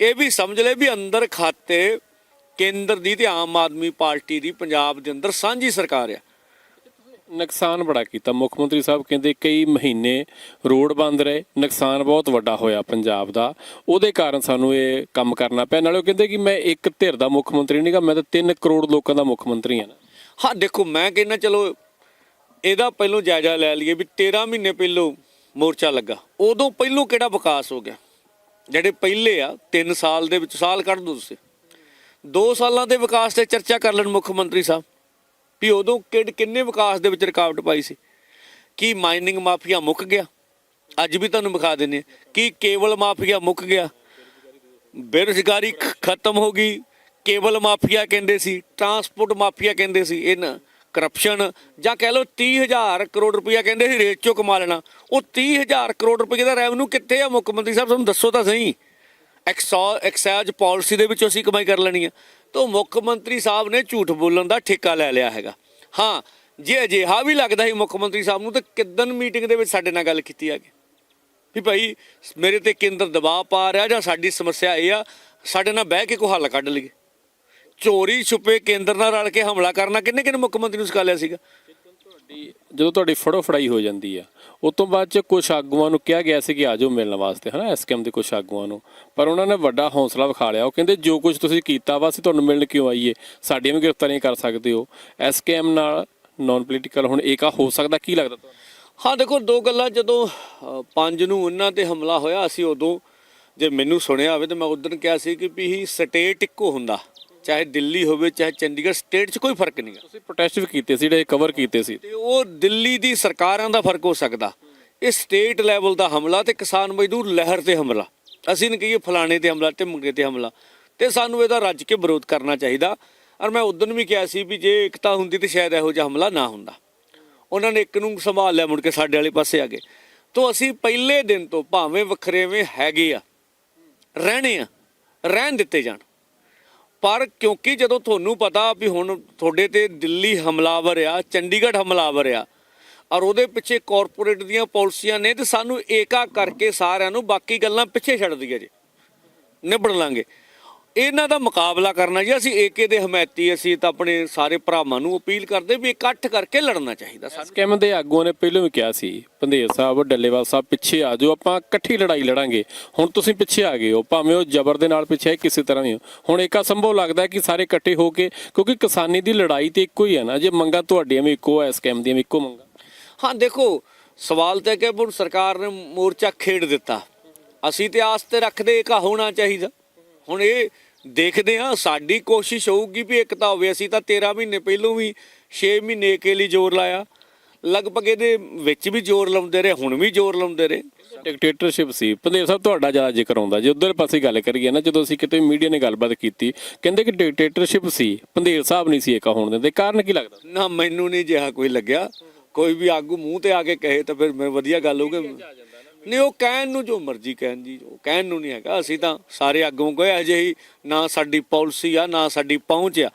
ਇਹ ਵੀ ਸਮਝ ਲੈ ਵੀ ਅੰਦਰ ਖਾਤੇ ਕੇਂਦਰ ਦੀ ਤੇ ਆਮ ਆਦਮੀ ਪਾਰਟੀ ਦੀ ਪੰਜਾਬ ਦੇ ਅੰਦਰ ਸਾਂਝੀ ਸਰਕਾਰ ਆ। ਨੁਕਸਾਨ ਬੜਾ ਕੀਤਾ। ਮੁੱਖ ਮੰਤਰੀ ਸਾਹਿਬ ਕਹਿੰਦੇ ਕਈ ਮਹੀਨੇ ਰੋਡ ਬੰਦ ਰਹੇ। ਨੁਕਸਾਨ ਬਹੁਤ ਵੱਡਾ ਹੋਇਆ ਪੰਜਾਬ ਦਾ। ਉਹਦੇ ਕਾਰਨ ਸਾਨੂੰ ਇਹ ਕੰਮ ਕਰਨਾ ਪਿਆ। ਨਾਲੇ ਉਹ ਕਹਿੰਦੇ ਕਿ ਮੈਂ ਇੱਕ ਧਿਰ ਦਾ ਮੁੱਖ ਮੰਤਰੀ ਨਹੀਂਗਾ ਮੈਂ ਤਾਂ 3 ਕਰੋੜ ਲੋਕਾਂ ਦਾ ਮੁੱਖ ਮੰਤਰੀ ਹਾਂ ਹਾਂ ਦੇਖੋ ਮੈਂ ਕਹਿੰਦਾ ਚਲੋ ਇਹਦਾ ਪਹਿਲੋਂ ਜਾਇਜ਼ਾ ਲੈ ਲਈਏ ਵੀ 13 ਮਹੀਨੇ ਪਹਿਲੋਂ ਮੋਰਚਾ ਲੱਗਾ। ਉਦੋਂ ਪਹਿਲੋਂ ਕਿਹੜਾ ਵਿਕਾਸ ਹੋ ਗਿਆ? ਜਿਹੜੇ ਪਹਿਲੇ ਆ 3 ਸਾਲ ਦੇ ਵਿੱਚ, ਸਾਲ ਕੱਢ ਦੋ ਤੁਸੀਂ। 2 ਸਾਲਾਂ ਦੇ ਵਿਕਾਸ ਤੇ ਚਰਚਾ ਕਰ ਲੈਣ ਮੁੱਖ ਮੰਤਰੀ ਸਾਹਿਬ, ਵੀ ਉਦੋਂ ਕਿਹੜ, ਕਿੰਨੇ ਵਿਕਾਸ ਦੇ ਵਿੱਚ ਰੁਕਾਵਟ ਪਾਈ ਸੀ? ਕੀ ਮਾਈਨਿੰਗ ਮਾਫੀਆ ਮੁੱਕ ਗਿਆ? ਅੱਜ ਵੀ ਤੁਹਾਨੂੰ ਵਿਖਾ ਦਿੰਨੇ ਕੀ ਕੇਵਲ ਮਾਫੀਆ ਮੁੱਕ ਗਿਆ? ਬੇਰੁਜ਼ਗਾਰੀ ਖ- ਖਤਮ ਹੋ ਗਈ। ਕੇਬਲ ਮਾਫੀਆ ਕਹਿੰਦੇ ਸੀ, ਟਰਾਂਸਪੋਰਟ ਮਾਫੀਆ ਕਹਿੰਦੇ ਸੀ। ਇਹਨਾਂ ਕਰਪਸ਼ਨ ਜਾਂ ਕਹਿ ਲਓ 30000 ਕਰੋੜ ਰੁਪਇਆ ਕਹਿੰਦੇ ਸੀ ਰੇਟ ਚੋਂ ਕਮਾ ਲੈਣਾ। ਉਹ 30000 ਕਰੋੜ ਰੁਪਏ ਦਾ ਰੈਵਨਿਊ ਕਿੱਥੇ ਆ? ਮੁੱਖ ਮੰਤਰੀ ਸਾਹਿਬ ਤੁਹਾਨੂੰ ਦੱਸੋ ਤਾਂ ਸਹੀ। ਐਕਸਾ ਐਕਸਾਈਜ਼ ਪਾਲਿਸੀ ਦੇ ਵਿੱਚੋਂ ਅਸੀਂ ਕਮਾਈ ਕਰ ਲੈਣੀ ਆ। ਤਾਂ ਮੁੱਖ ਮੰਤਰੀ ਸਾਹਿਬ ਨੇ ਝੂਠ ਬੋਲਣ ਦਾ ਠੇਕਾ ਲੈ ਲਿਆ ਹੈਗਾ। ਹਾਂ, ਜੇ ਅਜਿਹਾ ਵੀ ਲੱਗਦਾ ਸੀ ਮੁੱਖ ਮੰਤਰੀ ਸਾਹਿਬ ਨੂੰ, ਤਾਂ ਕਿਦਨ ਮੀਟਿੰਗ ਦੇ ਵਿੱਚ ਸਾਡੇ ਨਾਲ ਗੱਲ ਕੀਤੀ ਆ ਵੀ ਭਾਈ, ਮੇਰੇ ਤੇ ਕੇਂਦਰ ਦਬਾਅ ਪਾ ਰਿਹਾ ਜਾਂ ਸਾਡੀ ਸਮੱਸਿਆ ਇਹ ਆ, ਸਾਡੇ ਨਾਲ ਬਹਿ ਕੇ ਕੋਈ ਹੱਲ ਕੱਢ ਲਈਏ। ਚੋਰੀ ਛੁਪੇ ਕੇਂਦਰ ਨਾਲ ਰਲ ਕੇ ਹਮਲਾ ਕਰਨਾ ਕਿੰਨੇ ਕਿੰਨੇ ਮੁੱਖ ਮੰਤਰੀ ਨੂੰ ਸਿਖਾ ਲਿਆ ਸੀਗਾ? ਤੁਹਾਡੀ ਜਦੋਂ ਤੁਹਾਡੀ ਫੜੋ ਫੜਾਈ ਹੋ ਜਾਂਦੀ ਆ ਉਸ ਤੋਂ ਬਾਅਦ ਚ ਕੁਝ ਆਗੂਆਂ ਨੂੰ ਕਿਹਾ ਗਿਆ ਸੀ ਕਿ ਆਜੋ ਮਿਲਣ ਵਾਸਤੇ ਹਨਾ ਐਸਕੇਐਮ ਦੇ ਕੁਝ ਆਗੂਆਂ ਨੂੰ। ਪਰ ਉਹਨਾਂ ਨੇ ਵੱਡਾ ਹੌਸਲਾ ਵਿਖਾ ਲਿਆ। ਉਹ ਕਹਿੰਦੇ ਜੋ ਕੁਝ ਤੁਸੀਂ ਕੀਤਾ ਵਾ ਅਸੀਂ ਤੁਹਾਨੂੰ ਮਿਲਣ ਕਿਉਂ ਆਈਏ? ਸਾਡੀਆਂ ਵੀ ਗ੍ਰਿਫਤਾਰੀਆਂ ਕਰ ਸਕਦੇ ਹੋ ਐਸਕੇਐਮ ਨਾਲ ਨਾਨ ਪੋਲੀਟੀਕਲ ਹੁਣ ਏਕਾ ਹੋ ਸਕਦਾ ਕੀ ਲੱਗਦਾ ਤੁਹਾਨੂੰ? ਹਾਂ ਦੇਖੋ ਦੋ ਗੱਲਾਂ ਜਦੋਂ ਪੰਜ ਨੂੰ ਉਹਨਾਂ ਤੇ ਹਮਲਾ ਹੋਇਆ ਅਸੀਂ ਉਦੋਂ ਜੇ ਮੈਨੂੰ ਸੁਣਿਆ ਹੋਵੇ ਤਾਂ ਮੈਂ ਉਦੋਂ ਕਿਹਾ ਸੀ ਕਿ ਵੀ ਹੀ ਸਟੇਟ ਇੱਕੋ ਹੁੰਦਾ। ਚਾਹੇ ਦਿੱਲੀ ਹੋਵੇ ਚਾਹੇ ਚੰਡੀਗੜ੍ਹ ਸਟੇਟ 'ਚ ਕੋਈ ਫ਼ਰਕ ਨਹੀਂਗਾ ਤੁਸੀਂ ਪ੍ਰੋਟੈਸਟ ਵੀ ਕੀਤੇ ਸੀ ਜਿਹੜੇ ਕਵਰ ਕੀਤੇ ਸੀ। ਤੇ ਉਹ ਦਿੱਲੀ ਦੀ ਸਰਕਾਰਾਂ ਦਾ ਫ਼ਰਕ ਹੋ ਸਕਦਾ। ਇਹ ਸਟੇਟ ਲੈਵਲ ਦਾ ਹਮਲਾ ਤੇ ਕਿਸਾਨ ਮਜ਼ਦੂਰ ਲਹਿਰ ਤੇ ਹਮਲਾ। ਅਸੀਂ ਨਹੀਂ ਕਹੀਏ ਫਲਾਣੇ ਤੇ ਹਮਲਾ ਤੇ ਮੁੰਗੇ ਤੇ ਹਮਲਾ। ਤੇ ਸਾਨੂੰ ਇਹਦਾ ਰੱਜ ਕੇ ਵਿਰੋਧ ਕਰਨਾ ਚਾਹੀਦਾ। ਔਰ ਮੈਂ ਉਦੋਂ ਵੀ ਕਿਹਾ ਸੀ ਵੀ ਜੇ ਇਕਤਾ ਹੁੰਦੀ ਤੇ ਸ਼ਾਇਦ ਇਹੋ ਜਿਹਾ ਹਮਲਾ ਨਾ ਹੁੰਦਾ। ਉਹਨਾਂ ਨੇ ਇੱਕ ਨੂੰ ਸੰਭਾਲ ਲਿਆ ਮੁੜ ਕੇ ਸਾਡੇ ਵਾਲੇ ਪਾਸੇ ਆ ਗਏ। ਤੋਂ ਅਸੀਂ ਪਹਿਲੇ ਦਿਨ ਤੋਂ ਭਾਵੇਂ ਵੱਖਰੇਵੇਂ ਹੈਗੇ ਆ ਰਹਿਣੇ ਆ ਰਹਿਣ ਦਿੱਤੇ ਜਾਣ। ਪਰ ਕਿਉਂਕਿ ਜਦੋਂ ਤੁਹਾਨੂੰ ਪਤਾ ਵੀ ਹੁਣ ਤੁਹਾਡੇ ਤੇ ਦਿੱਲੀ ਹਮਲਾਵਰ ਆ, ਚੰਡੀਗੜ੍ਹ ਹਮਲਾਵਰ ਆ, ਔਰ ਉਹਦੇ ਪਿੱਛੇ ਕਾਰਪੋਰੇਟ ਦੀਆਂ ਪਾਲਿਸੀਆਂ ਨੇ ਤੇ ਸਾਨੂੰ ਏਕਾ ਕਰਕੇ ਸਾਰਿਆਂ ਨੂੰ ਬਾਕੀ ਗੱਲਾਂ ਪਿੱਛੇ ਛੱਡ ਦਈਏ ਜੀ। ਨਿਬੜ ਲਾਂਗੇ। ਇਹਨਾਂ ਦਾ ਮੁਕਾਬਲਾ ਕਰਨਾ ਜੀ ਅਸੀਂ ਏਕੇ ਦੇ ਹਮਾਇਤੀ ਅਸੀਂ ਤਾਂ ਆਪਣੇ ਸਾਰੇ ਭਰਾਵਾਂ ਨੂੰ ਅਪੀਲ ਕਰਦੇ ਵੀ ਇਕੱਠ ਕਰਕੇ ਲੜਨਾ ਚਾਹੀਦਾ ਸਾਨੂੰ। ਐਸਕੇਐਮ ਦੇ ਆਗੂਆਂ ਨੇ ਪਹਿਲਾਂ ਵੀ ਕਿਹਾ ਸੀ ਪੰਧੇਰ ਸਾਹਿਬ ਡੱਲੇਵਾਲ ਸਾਹਿਬ ਪਿੱਛੇ ਆ ਜਾਓ ਆਪਾਂ ਇਕੱਠੀ ਲੜਾਈ ਲੜਾਂਗੇ। ਹੁਣ ਤੁਸੀਂ ਪਿੱਛੇ ਆ ਗਏ ਹੋ ਭਾਵੇਂ ਉਹ ਜ਼ਬਰ ਦੇ ਨਾਲ ਪਿੱਛੇ ਕਿਸੇ ਤਰ੍ਹਾਂ ਵੀ ਹੋ। ਹੁਣ ਏਕਾ ਸੰਭਵ ਲੱਗਦਾ ਕਿ ਸਾਰੇ ਇਕੱਠੇ ਹੋ ਕੇ ਕਿਉਂਕਿ ਕਿਸਾਨੀ ਦੀ ਲੜਾਈ ਤੇ ਇੱਕੋ ਹੀ ਹੈ ਨਾ ਜੇ ਮੰਗਾਂ ਤੁਹਾਡੀਆਂ ਵੀ ਇੱਕੋ ਐ ਐਸਕੇਐਮ ਦੀਆਂ ਵੀ ਇੱਕੋ ਮੰਗਾਂ। ਹਾਂ ਦੇਖੋ ਸਵਾਲ ਤਾਂ ਕਿ ਹੁਣ ਸਰਕਾਰ ਨੇ ਮੋਰਚਾ ਖੇਡ ਦਿੱਤਾ। ਅਸੀਂ ਤੇ ਆਸ ਤੇ ਰੱਖਦੇ ਇੱਕ ਹੋਣਾ ਚਾਹੀਦਾ। ਹੁਣ ਇਹ ਦੇਖਦੇ ਹਾਂ ਸਾਡੀ ਕੋਸ਼ਿਸ਼ ਹੋਊਗੀ ਵੀ ਇੱਕ ਤਾਂ ਹੋਵੇ ਅਸੀਂ ਤਾਂ 13 ਮਹੀਨੇ ਪਹਿਲੋਂ ਵੀ 6 ਮਹੀਨੇ ਕੇ ਲਈ ਜ਼ੋਰ ਲਾਇਆ। ਲਗਭਗ ਇਹਦੇ ਵਿੱਚ ਵੀ ਜ਼ੋਰ ਲਾਉਂਦੇ ਰਹੇ ਹੁਣ ਵੀ ਜ਼ੋਰ ਲਾਉਂਦੇ ਰਹੇ। ਡਿਕਟੇਟਰਸ਼ਿਪ ਸੀ। ਪੰਧੇਰ ਸਾਹਿਬ ਤੁਹਾਡਾ ਜ਼ਿਆਦਾ ਜ਼ਿਕਰ ਆਉਂਦਾ। ਜੇ ਉਧਰ ਪਾਸੇ ਗੱਲ ਕਰੀਏ ਨਾ ਜਦੋਂ ਅਸੀਂ ਕਿਤੇ ਮੀਡੀਆ ਨੇ ਗੱਲਬਾਤ ਕੀਤੀ ਕਹਿੰਦੇ ਕਿ ਡਿਕਟੇਟਰਸ਼ਿਪ ਸੀ। ਪੰਧੇਰ ਸਾਹਿਬ ਨਹੀਂ ਸੀ ਏਕਾ ਹੋਣ ਦਿੰਦੇ। ਕਾਰਨ ਕੀ ਲੱਗਦਾ? ਨਾ ਮੈਨੂੰ ਨਹੀਂ ਜਿਹਾ ਕੋਈ ਲੱਗਿਆ। ਕੋਈ ਵੀ ਆਗੂ ਮੂੰਹ ਤੇ ਆ ਕੇ ਕਹੇ ਤਾਂ ਫਿਰ ਮੈਂ ਵਧੀਆ ਗੱਲ ਹੋਊਗੀ। ਨਹੀਂ, ਉਹ ਕਹਿਣ ਨੂੰ ਜੋ ਮਰਜ਼ੀ ਕਹਿਣ ਜੀ ਉਹ ਕਹਿਣ ਨੂੰ ਨਹੀਂ ਹੈਗਾ। ਅਸੀਂ ਤਾਂ ਸਾਰੇ ਅੱਗੋਂ ਗਏ ਅਜੇ ਹੀ ਨਾ ਸਾਡੀ ਪਾਲਿਸੀ ਆ, ਨਾ ਸਾਡੀ ਪਹੁੰਚ ਆ।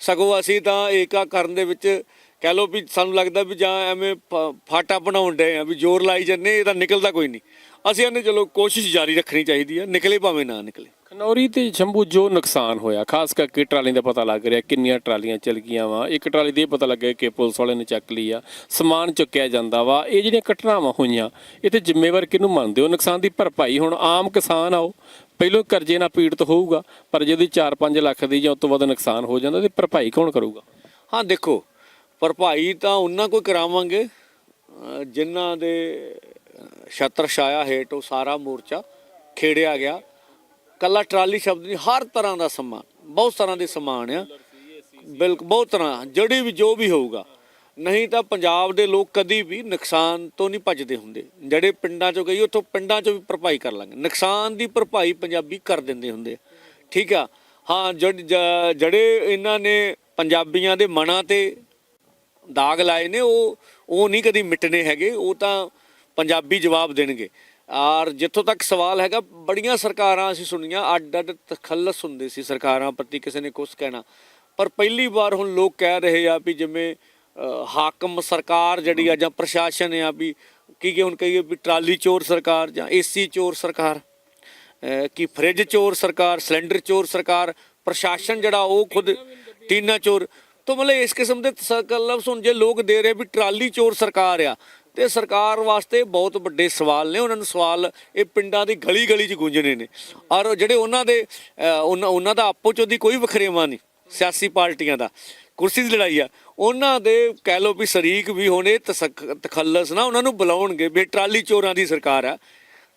ਸਗੋਂ ਅਸੀਂ ਤਾਂ ਏਕਾ ਕਰਨ ਦੇ ਵਿੱਚ ਕਹਿ ਲਓ ਵੀ ਸਾਨੂੰ ਲੱਗਦਾ ਵੀ ਜਾਂ ਐਵੇਂ ਫ- ਫਾਟਾ ਬਣਾਉਣ ਦੇ ਆ ਵੀ ਜ਼ੋਰ ਲਾਈ ਜੰਨੇ ਇਹਦਾ ਨਿਕਲਦਾ ਕੋਈ ਨਹੀਂ। ਅਸੀਂ ਇਹਨੇ ਚਲੋ ਕੋਸ਼ਿਸ਼ ਜਾਰੀ ਰੱਖਣੀ ਚਾਹੀਦੀ ਆ, ਨਿਕਲੇ ਭਾਵੇਂ ਨਾ ਨਿਕਲੇ। ਨੌਰੀ ਤੇ ਸ਼ੰਭੂ ਜੋ ਨੁਕਸਾਨ ਹੋਇਆ, ਖਾਸ ਕਰਕੇ ਟਰਾਲੀਆਂ ਦਾ ਪਤਾ ਲੱਗ ਰਿਹਾ ਕਿੰਨੀਆਂ ਟਰਾਲੀਆਂ ਚਲ ਗਈਆਂ ਵਾ। ਇੱਕ ਟਰਾਲੀ ਦੇ ਪਤਾ ਲੱਗਿਆ ਕਿ ਪੁਲਿਸ ਵਾਲੇ ਨੇ ਚੱਕ ਲਈ ਆ, ਸਮਾਨ ਚੁੱਕਿਆ ਜਾਂਦਾ ਵਾ, ਇਹ ਜਿਹੜੀਆਂ ਘਟਨਾਵਾਂ ਹੋਈਆਂ, ਇਹ ਤੇ ਜ਼ਿੰਮੇਵਾਰ ਕਿਹਨੂੰ ਮੰਨਦੇ ਹੋ? ਨੁਕਸਾਨ ਦੀ ਭਰਪਾਈ, ਹੁਣ ਆਮ ਕਿਸਾਨ ਆਓ, ਪਹਿਲੋਂ ਕਰਜ਼ੇ ਨਾਲ ਪੀੜਤ ਹੋਊਗਾ, ਪਰ ਜੇ ਉਹਦੀ 4-5 ਲੱਖ ਦੀ ਜਾਂ ਉਸ ਤੋਂ ਵੱਧ ਨੁਕਸਾਨ ਹੋ ਜਾਂਦਾ ਤੇ ਭਰਪਾਈ ਕੌਣ ਕਰੂਗਾ? ਹਾਂ, ਦੇਖੋ, ਭਰਪਾਈ ਤਾਂ ਉਹਨਾਂ ਕੋਈ ਕਰਾਵਾਂਗੇ, ਅਹ ਜਿਨ੍ਹਾਂ ਦੇ ਛਤਰ ਛਾਇਆ ਹੇਠ ਉਹ ਸਾਰਾ ਮੋਰਚਾ ਖੇੜਿਆ ਗਿਆ। ਕੱਲਾ ਟਰਾਲੀ ਸ਼ਬਦ ਨਹੀਂ, ਹਰ ਤਰ੍ਹਾਂ ਦਾ ਸਮਾਨ, ਬਹੁਤ ਤਰ੍ਹਾਂ ਦੇ ਸਮਾਨ ਆ। ਬਿਲਕੁਲ ਬਹੁਤ ਤਰ੍ਹਾਂ, ਜਿਹੜੀ ਵੀ ਜੋ ਵੀ ਹੋਊਗਾ। ਨਹੀਂ ਤਾਂ ਪੰਜਾਬ ਦੇ ਲੋਕ ਕਦੀ ਵੀ ਨੁਕਸਾਨ ਤੋਂ ਨਹੀਂ ਭੱਜਦੇ ਹੁੰਦੇ। ਜਿਹੜੇ ਪਿੰਡਾਂ ਚੋਂ ਗਈ, ਉੱਥੋਂ ਪਿੰਡਾਂ ਚੋਂ ਵੀ ਭਰਪਾਈ ਕਰ ਲਾਂਗੇ। ਨੁਕਸਾਨ ਦੀ ਭਰਪਾਈ ਪੰਜਾਬੀ ਕਰ ਦਿੰਦੇ ਹੁੰਦੇ ਠੀਕ ਆ? ਹਾਂ ਜਿਹੜੇ ਜ- ਜਿਹੜੇ ਇਹਨਾਂ ਨੇ ਪੰਜਾਬੀਆਂ ਦੇ ਮਨਾਂ ਤੇ ਦਾਗ ਲਾਏ ਨੇ, ਉਹ ਉਹ ਨਹੀਂ ਕਦੀ ਮਿਟਣੇ ਹੈਗੇ, ਉਹ ਤਾਂ ਪੰਜਾਬੀ ਜਵਾਬ ਦੇਣਗੇ। ਔਰ ਜਿੱਥੋਂ ਤੱਕ ਸਵਾਲ ਹੈਗਾ, ਬੜੀਆਂ ਸਰਕਾਰਾਂ ਅਸੀਂ ਸੁਣੀਆਂ ਅੱਡ ਅੱਡ ਤਖੱਲਸ ਹੁੰਦੇ ਸੀ ਸਰਕਾਰਾਂ ਪ੍ਰਤੀ ਕਿਸੇ ਨੇ ਕੁਝ ਕਹਿਣਾ। ਪਰ ਪਹਿਲੀ ਵਾਰ ਹੁਣ ਲੋਕ ਕਹਿ ਰਹੇ ਆ ਵੀ ਜਿਵੇਂ ਹਾਕਮ ਸਰਕਾਰ ਜਿਹੜੀ ਆ ਜਾਂ ਪ੍ਰਸ਼ਾਸਨ ਆ ਵੀ ਕੀ ਕੀ ਹੁਣ ਕਹੀਏ ਵੀ ਟਰਾਲੀ ਚੋਰ ਸਰਕਾਰ ਜਾਂ ਏਸੀ ਚੋਰ ਸਰਕਾਰ ਕੀ ਕਿ ਫ੍ਰਿਜ ਚੋਰ ਸਰਕਾਰ, ਸਿਲੰਡਰ ਚੋਰ ਸਰਕਾਰ, ਪ੍ਰਸ਼ਾਸਨ ਜਿਹੜਾ ਉਹ ਖੁਦ ਟੀਨਾ ਚੋਰ। ਤਾਂ ਮਤਲਬ ਇਸ ਕਿਸਮ ਦੇ ਤਸਕਲਫ ਸੁਣ ਜੇ ਲੋਕ ਦੇ ਰਹੇ ਵੀ ਟਰਾਲੀ ਚੋਰ ਸਰਕਾਰ ਆ ਤੇ ਸਰਕਾਰ ਵਾਸਤੇ ਬਹੁਤ ਵੱਡੇ ਸਵਾਲ ਨੇ। ਉਹਨਾਂ ਨੂੰ ਸਵਾਲ ਇਹ ਪਿੰਡਾਂ ਦੀ ਗਲੀ ਗਲੀ 'ਚ ਗੂੰਜਣੇ ਨੇ। ਔਰ ਜਿਹੜੇ ਉਹਨਾਂ ਦੇ ਉਹਨਾਂ ਉਹਨਾਂ ਦਾ ਆਪੋ 'ਚੋਂ ਦੀ ਕੋਈ ਵਖਰੇਵਾ ਨਹੀਂ, ਸਿਆਸੀ ਪਾਰਟੀਆਂ ਦਾ। ਕੁਰਸੀ ਦੀ ਲੜਾਈ ਆ। ਉਹਨਾਂ ਦੇ ਕਹਿ ਲੋ ਵੀ ਸ਼ਰੀਕ ਵੀ ਹੋਣੇ, ਤਸਕ- ਤਖੱਲਸ ਨਾ ਉਹਨਾਂ ਨੂੰ ਬੁਲਾਉਣਗੇ। ਵੀ ਟਰਾਲੀ ਚੋਰਾਂ ਦੀ ਸਰਕਾਰ ਆ।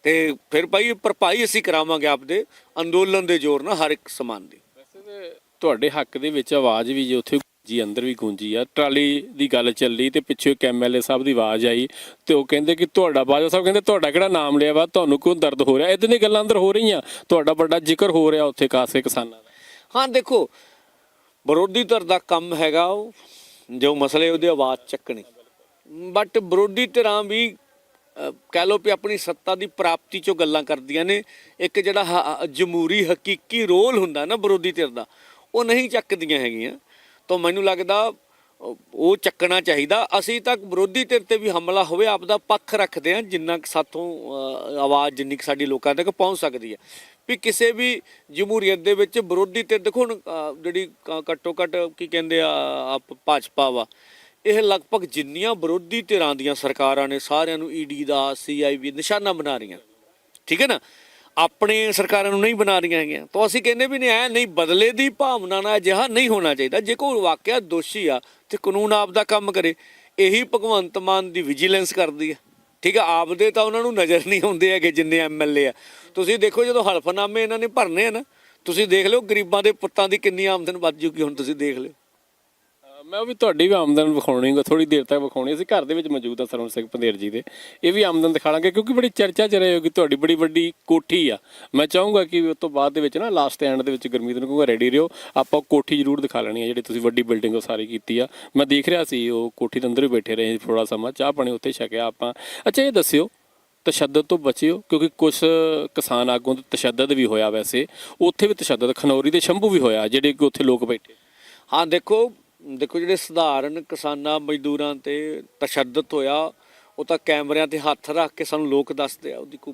ਤੇ ਫਿਰ ਭਾਈ ਭਰਪਾਈ ਅਸੀਂ ਕਰਾਵਾਂਗੇ ਆਪਦੇ ਅੰਦੋਲਨ ਦੇ ਜ਼ੋਰ ਨਾਲ ਹਰ ਇੱਕ ਸਮਾਨ ਦੀ। ਵੈਸੇ ਤੁਹਾਡੇ ਹੱਕ ਦੇ ਵਿੱਚ ਆਵਾਜ਼ ਵੀ ਜੇ ਉੱਥੇ ਜੀ, ਅੰਦਰ ਵੀ ਗੂੰਜੀ ਆ। ਟਰਾਲੀ ਦੀ ਗੱਲ ਚੱਲੀ ਤੇ ਪਿੱਛੇ ਇੱਕ ਐਮਐਲਏ ਸਾਹਿਬ ਦੀ ਆਵਾਜ਼ ਆਈ ਤੇ ਉਹ ਕਹਿੰਦੇ ਕਿ ਤੁਹਾਡਾ ਬਾਜਵਾ ਸਾਹਿਬ ਕਹਿੰਦੇ ਤੁਹਾਡਾ ਕਿਹੜਾ ਨਾਮ ਲਿਆ ਵਾ? ਤੁਹਾਨੂੰ ਕਿਉਂ ਦਰਦ ਹੋ ਰਿਹਾ? ਇਦਾਂ ਦੀਆਂ ਗੱਲਾਂ ਅੰਦਰ ਹੋ ਰਹੀਆਂ। ਤੁਹਾਡਾ ਵੱਡਾ ਜ਼ਿਕਰ ਹੋ ਰਿਹਾ ਉੱਥੇ ਕਾਸੇ ਕਿਸਾਨਾਂ ਦਾ। ਹਾਂ, ਦੇਖੋ, ਵਿਰੋਧੀ ਧਿਰ ਦਾ ਕੰਮ ਹੈਗਾ ਉਹ। ਜੋ ਮਸਲੇ ਉਹਦੀ ਆਵਾਜ਼ ਚੱਕਣੀ। ਬਟ ਵਿਰੋਧੀ ਧਿਰਾਂ ਵੀ ਕਹਿ ਲੋ ਵੀ ਆਪਣੀ ਸੱਤਾ ਦੀ ਪ੍ਰਾਪਤੀ ਚੋਂ ਗੱਲਾਂ ਕਰਦੀਆਂ ਨੇ। ਇੱਕ ਜਿਹੜਾ ਹ- ਜਮਹੂਰੀ ਹਕੀਕੀ ਰੋਲ ਹੁੰਦਾ ਨਾ ਵਿਰੋਧੀ ਧਿਰ ਦਾ, ਉਹ ਨਹੀਂ ਚੱਕਦੀਆਂ ਹੈਗੀਆਂ। ਤਾਂ ਮੈਨੂੰ ਲੱਗਦਾ ਉਹ ਚੱਕਣਾ ਚਾਹੀਦਾ। ਅਸੀਂ ਤਾਂ ਵਿਰੋਧੀ ਧਿਰ ਤੇ ਵੀ ਹਮਲਾ ਹੋਵੇ, ਆਪਦਾ ਪੱਖ ਰੱਖਦੇ ਹਾਂ, ਜਿੰਨਾ ਕੁ ਸਾਥੋਂ ਆਵਾਜ਼ ਜਿੰਨੀ ਕੁ ਸਾਡੀ ਲੋਕਾਂ ਤੱਕ ਪਹੁੰਚ ਸਕਦੀ ਹੈ। ਵੀ ਕਿਸੇ ਵੀ ਜਮਹੂਰੀਅਤ ਦੇ ਵਿੱਚ ਵਿਰੋਧੀ ਧਿਰ, ਦੇਖੋ ਹੁਣ ਜਿਹੜੀ ਘੱਟੋ ਘੱਟ ਕੀ ਕਹਿੰਦੇ ਆ, ਆਪ ਭਾਜਪਾ ਵਾ, ਇਹ ਲਗਭਗ ਜਿੰਨੀਆਂ ਵਿਰੋਧੀ ਧਿਰਾਂ ਦੀਆਂ ਸਰਕਾਰਾਂ ਨੇ ਸਾਰਿਆਂ ਨੂੰ ਈਡੀ ਦਾ ਸੀਆਈਬੀ ਨਿਸ਼ਾਨਾ ਬਣਾ ਰਹੀਆਂ। ਠੀਕ ਹੈ ਨਾ? ਆਪਣੇ ਸਰਕਾਰਾਂ ਨੂੰ ਨਹੀਂ ਬਣਾ ਰਹੀਆਂ ਹੈਗੀਆਂ। ਤਾਂ ਅਸੀਂ ਕਹਿੰਦੇ ਵੀ ਨਹੀਂ, ਐ ਨਹੀਂ, ਬਦਲੇ ਦੀ ਭਾਵਨਾ ਨਾਲ ਅਜਿਹਾ ਨਹੀਂ ਹੋਣਾ ਚਾਹੀਦਾ। ਜੇ ਕੋਈ ਵਾਕਿਆ ਦੋਸ਼ੀ ਆ ਤੇ ਕਾਨੂੰਨ ਆਪ ਦਾ ਕੰਮ ਕਰੇ, ਇਹੀ ਭਗਵੰਤ ਮਾਨ ਦੀ ਵਿਜੀਲੈਂਸ ਕਰਦੀ ਹੈ ਠੀਕ ਆ, ਆਪਦੇ ਤਾਂ ਉਹਨਾਂ ਨੂੰ ਨਜ਼ਰ ਨਹੀਂ ਆਉਂਦੇ ਹੈਗੇ ਜਿੰਨੇ ਐਮਐਲਏ ਆ। ਤੁਸੀਂ ਦੇਖੋ ਜਦੋਂ ਹਲਫਨਾਮੇ ਇਹਨਾਂ ਨੇ ਭਰਨੇ ਆ ਨਾ, ਤੁਸੀਂ ਦੇਖ ਲਿਓ ਗਰੀਬਾਂ ਦੇ ਪੁੱਤਾਂ ਦੀ ਕਿੰਨੀ ਆਮਦਨ ਵੱਧ ਜੂਗੀ ਹੁਣ ਤੁਸੀਂ ਦੇਖ ਲਿਓ। ਮੈਂ ਉਹ ਵੀ ਤੁਹਾਡੀ ਵੀ ਆਮਦਨ ਵਿਖਾਉਣੀ ਹੈ ਥੋੜੀ ਦੇਰ ਤੱਕ ਵਿਖਾਉਣੀ ਅਸੀਂ ਘਰ ਦੇ ਵਿੱਚ ਮੌਜੂਦ ਆ ਸਰਵਣ ਸਿੰਘ ਪੰਦੇਰ ਜੀ ਦੇ। ਇਹ ਵੀ ਆਮਦਨ ਦਿਖਾਵਾਂਗੇ ਕਿਉਂਕਿ ਬੜੀ ਚਰਚਾ ਚ ਰਹੇ ਹੋਗੀ ਤੁਹਾਡੀ ਬੜੀ ਵੱਡੀ ਕੋਠੀ ਆ। ਮੈਂ ਚਾਹੂੰਗਾ ਕਿ ਉਸ ਤੋਂ ਬਾਅਦ ਦੇ ਵਿੱਚ ਨਾ ਲਾਸਟ ਐਂਡ ਦੇ ਵਿੱਚ ਗੁਰਮੀਤ ਨੂੰ ਕਹੂੰਗਾ ਰੈਡੀ ਰਹੋ। ਆਪਾਂ ਕੋਠੀ ਜ਼ਰੂਰ ਦਿਖਾ ਲੈਣੀ ਆ, ਜਿਹੜੀ ਤੁਸੀਂ ਵੱਡੀ ਬਿਲਡਿੰਗ ਉਹ ਸਾਰੀ ਕੀਤੀ ਆ। ਮੈਂ ਦੇਖ ਰਿਹਾ ਸੀ, ਉਹ ਕੋਠੀ ਦੇ ਅੰਦਰ ਹੀ ਬੈਠੇ ਰਹੇ ਥੋੜਾ ਸਮਾਂ। ਚਾਹ ਪਾਣੀ ਉੱਥੇ ਛਕਿਆ ਆਪਾਂ। ਅੱਛਾ, ਇਹ ਦੱਸਿਓ, ਤਸ਼ੱਦਦ ਤੋਂ ਬਚਿਓ, ਕਿਉਂਕਿ ਕੁਝ ਕਿਸਾਨ ਆਗੂਆਂ ਤੋਂ ਤਸ਼ੱਦਦ ਵੀ ਹੋਇਆ ਵੈਸੇ। ਉੱਥੇ ਵੀ ਤਸ਼ੱਦਦ, ਖਨੌਰੀ ਦੇ ਸ਼ੰਭੂ ਵੀ ਹੋਇਆ, ਜਿਹੜੇ ਕਿ ਉੱਥੇ ਲੋਕ ਬੈਠੇ। ਹਾਂ, ਦੇਖੋ ਦੇਖੋ ਜਿਹੜੇ ਸਧਾਰਨ ਕਿਸਾਨਾਂ ਮਜ਼ਦੂਰਾਂ ਤੇ ਤਸ਼ੱਦਦ ਹੋਇਆ ਉਹ ਤਾਂ ਕੈਮਰਿਆਂ ਤੇ ਹੱਥ ਰੱਖ ਕੇ ਸਾਨੂੰ ਲੋਕ ਦੱਸਦੇ ਆ ਉਹਦੀ ਕੋਈ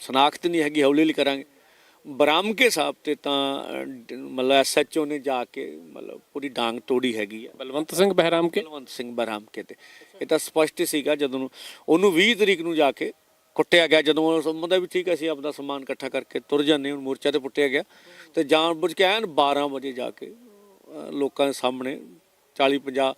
ਸਨਾਖਤ ਨਹੀਂ ਹੈਗੀ ਹੌਲੀ ਹੌਲੀ ਕਰਾਂਗੇ। ਬਰਾਮ ਕੇ ਸਾਹਿਬ ਤੇ ਤਾਂ ਮਤਲਬ ਐਸਐਚਓ ਨੇ ਜਾ ਕੇ ਮਤਲਬ ਪੂਰੀ ਡਾਂਗ ਤੋੜੀ ਹੈਗੀ ਆ। ਬਲਵੰਤ ਸਿੰਘ ਬਹਿਰਾਮ ਕੇ ਕੁਲਵੰਤ ਸਿੰਘ ਬਰਾਮ ਕੇ ਤੇ। ਇਹ ਤਾਂ ਸਪਸ਼ਟ ਸੀਗਾ ਜਦੋਂ ਉਹਨੂੰ 20 ਤਰੀਕ ਨੂੰ ਜਾ ਕੇ ਕੁੱਟਿਆ ਗਿਆ ਜਦੋਂ ਉਹ ਸਮਝਦਾ ਵੀ ਠੀਕ ਹੈ ਅਸੀਂ ਆਪਦਾ ਸਮਾਨ ਇਕੱਠਾ ਕਰਕੇ ਤੁਰ ਜਾਂਦੇ ਹੁਣ ਮੋਰਚਾ ਤੇ ਪੁੱਟਿਆ ਗਿਆ। ਤੇ ਜਾਣ ਬੁੱਝ ਕੇ ਐਨ 12 ਵਜੇ ਜਾ ਕੇ ਲੋਕਾਂ ਦੇ ਸਾਹਮਣੇ 40 50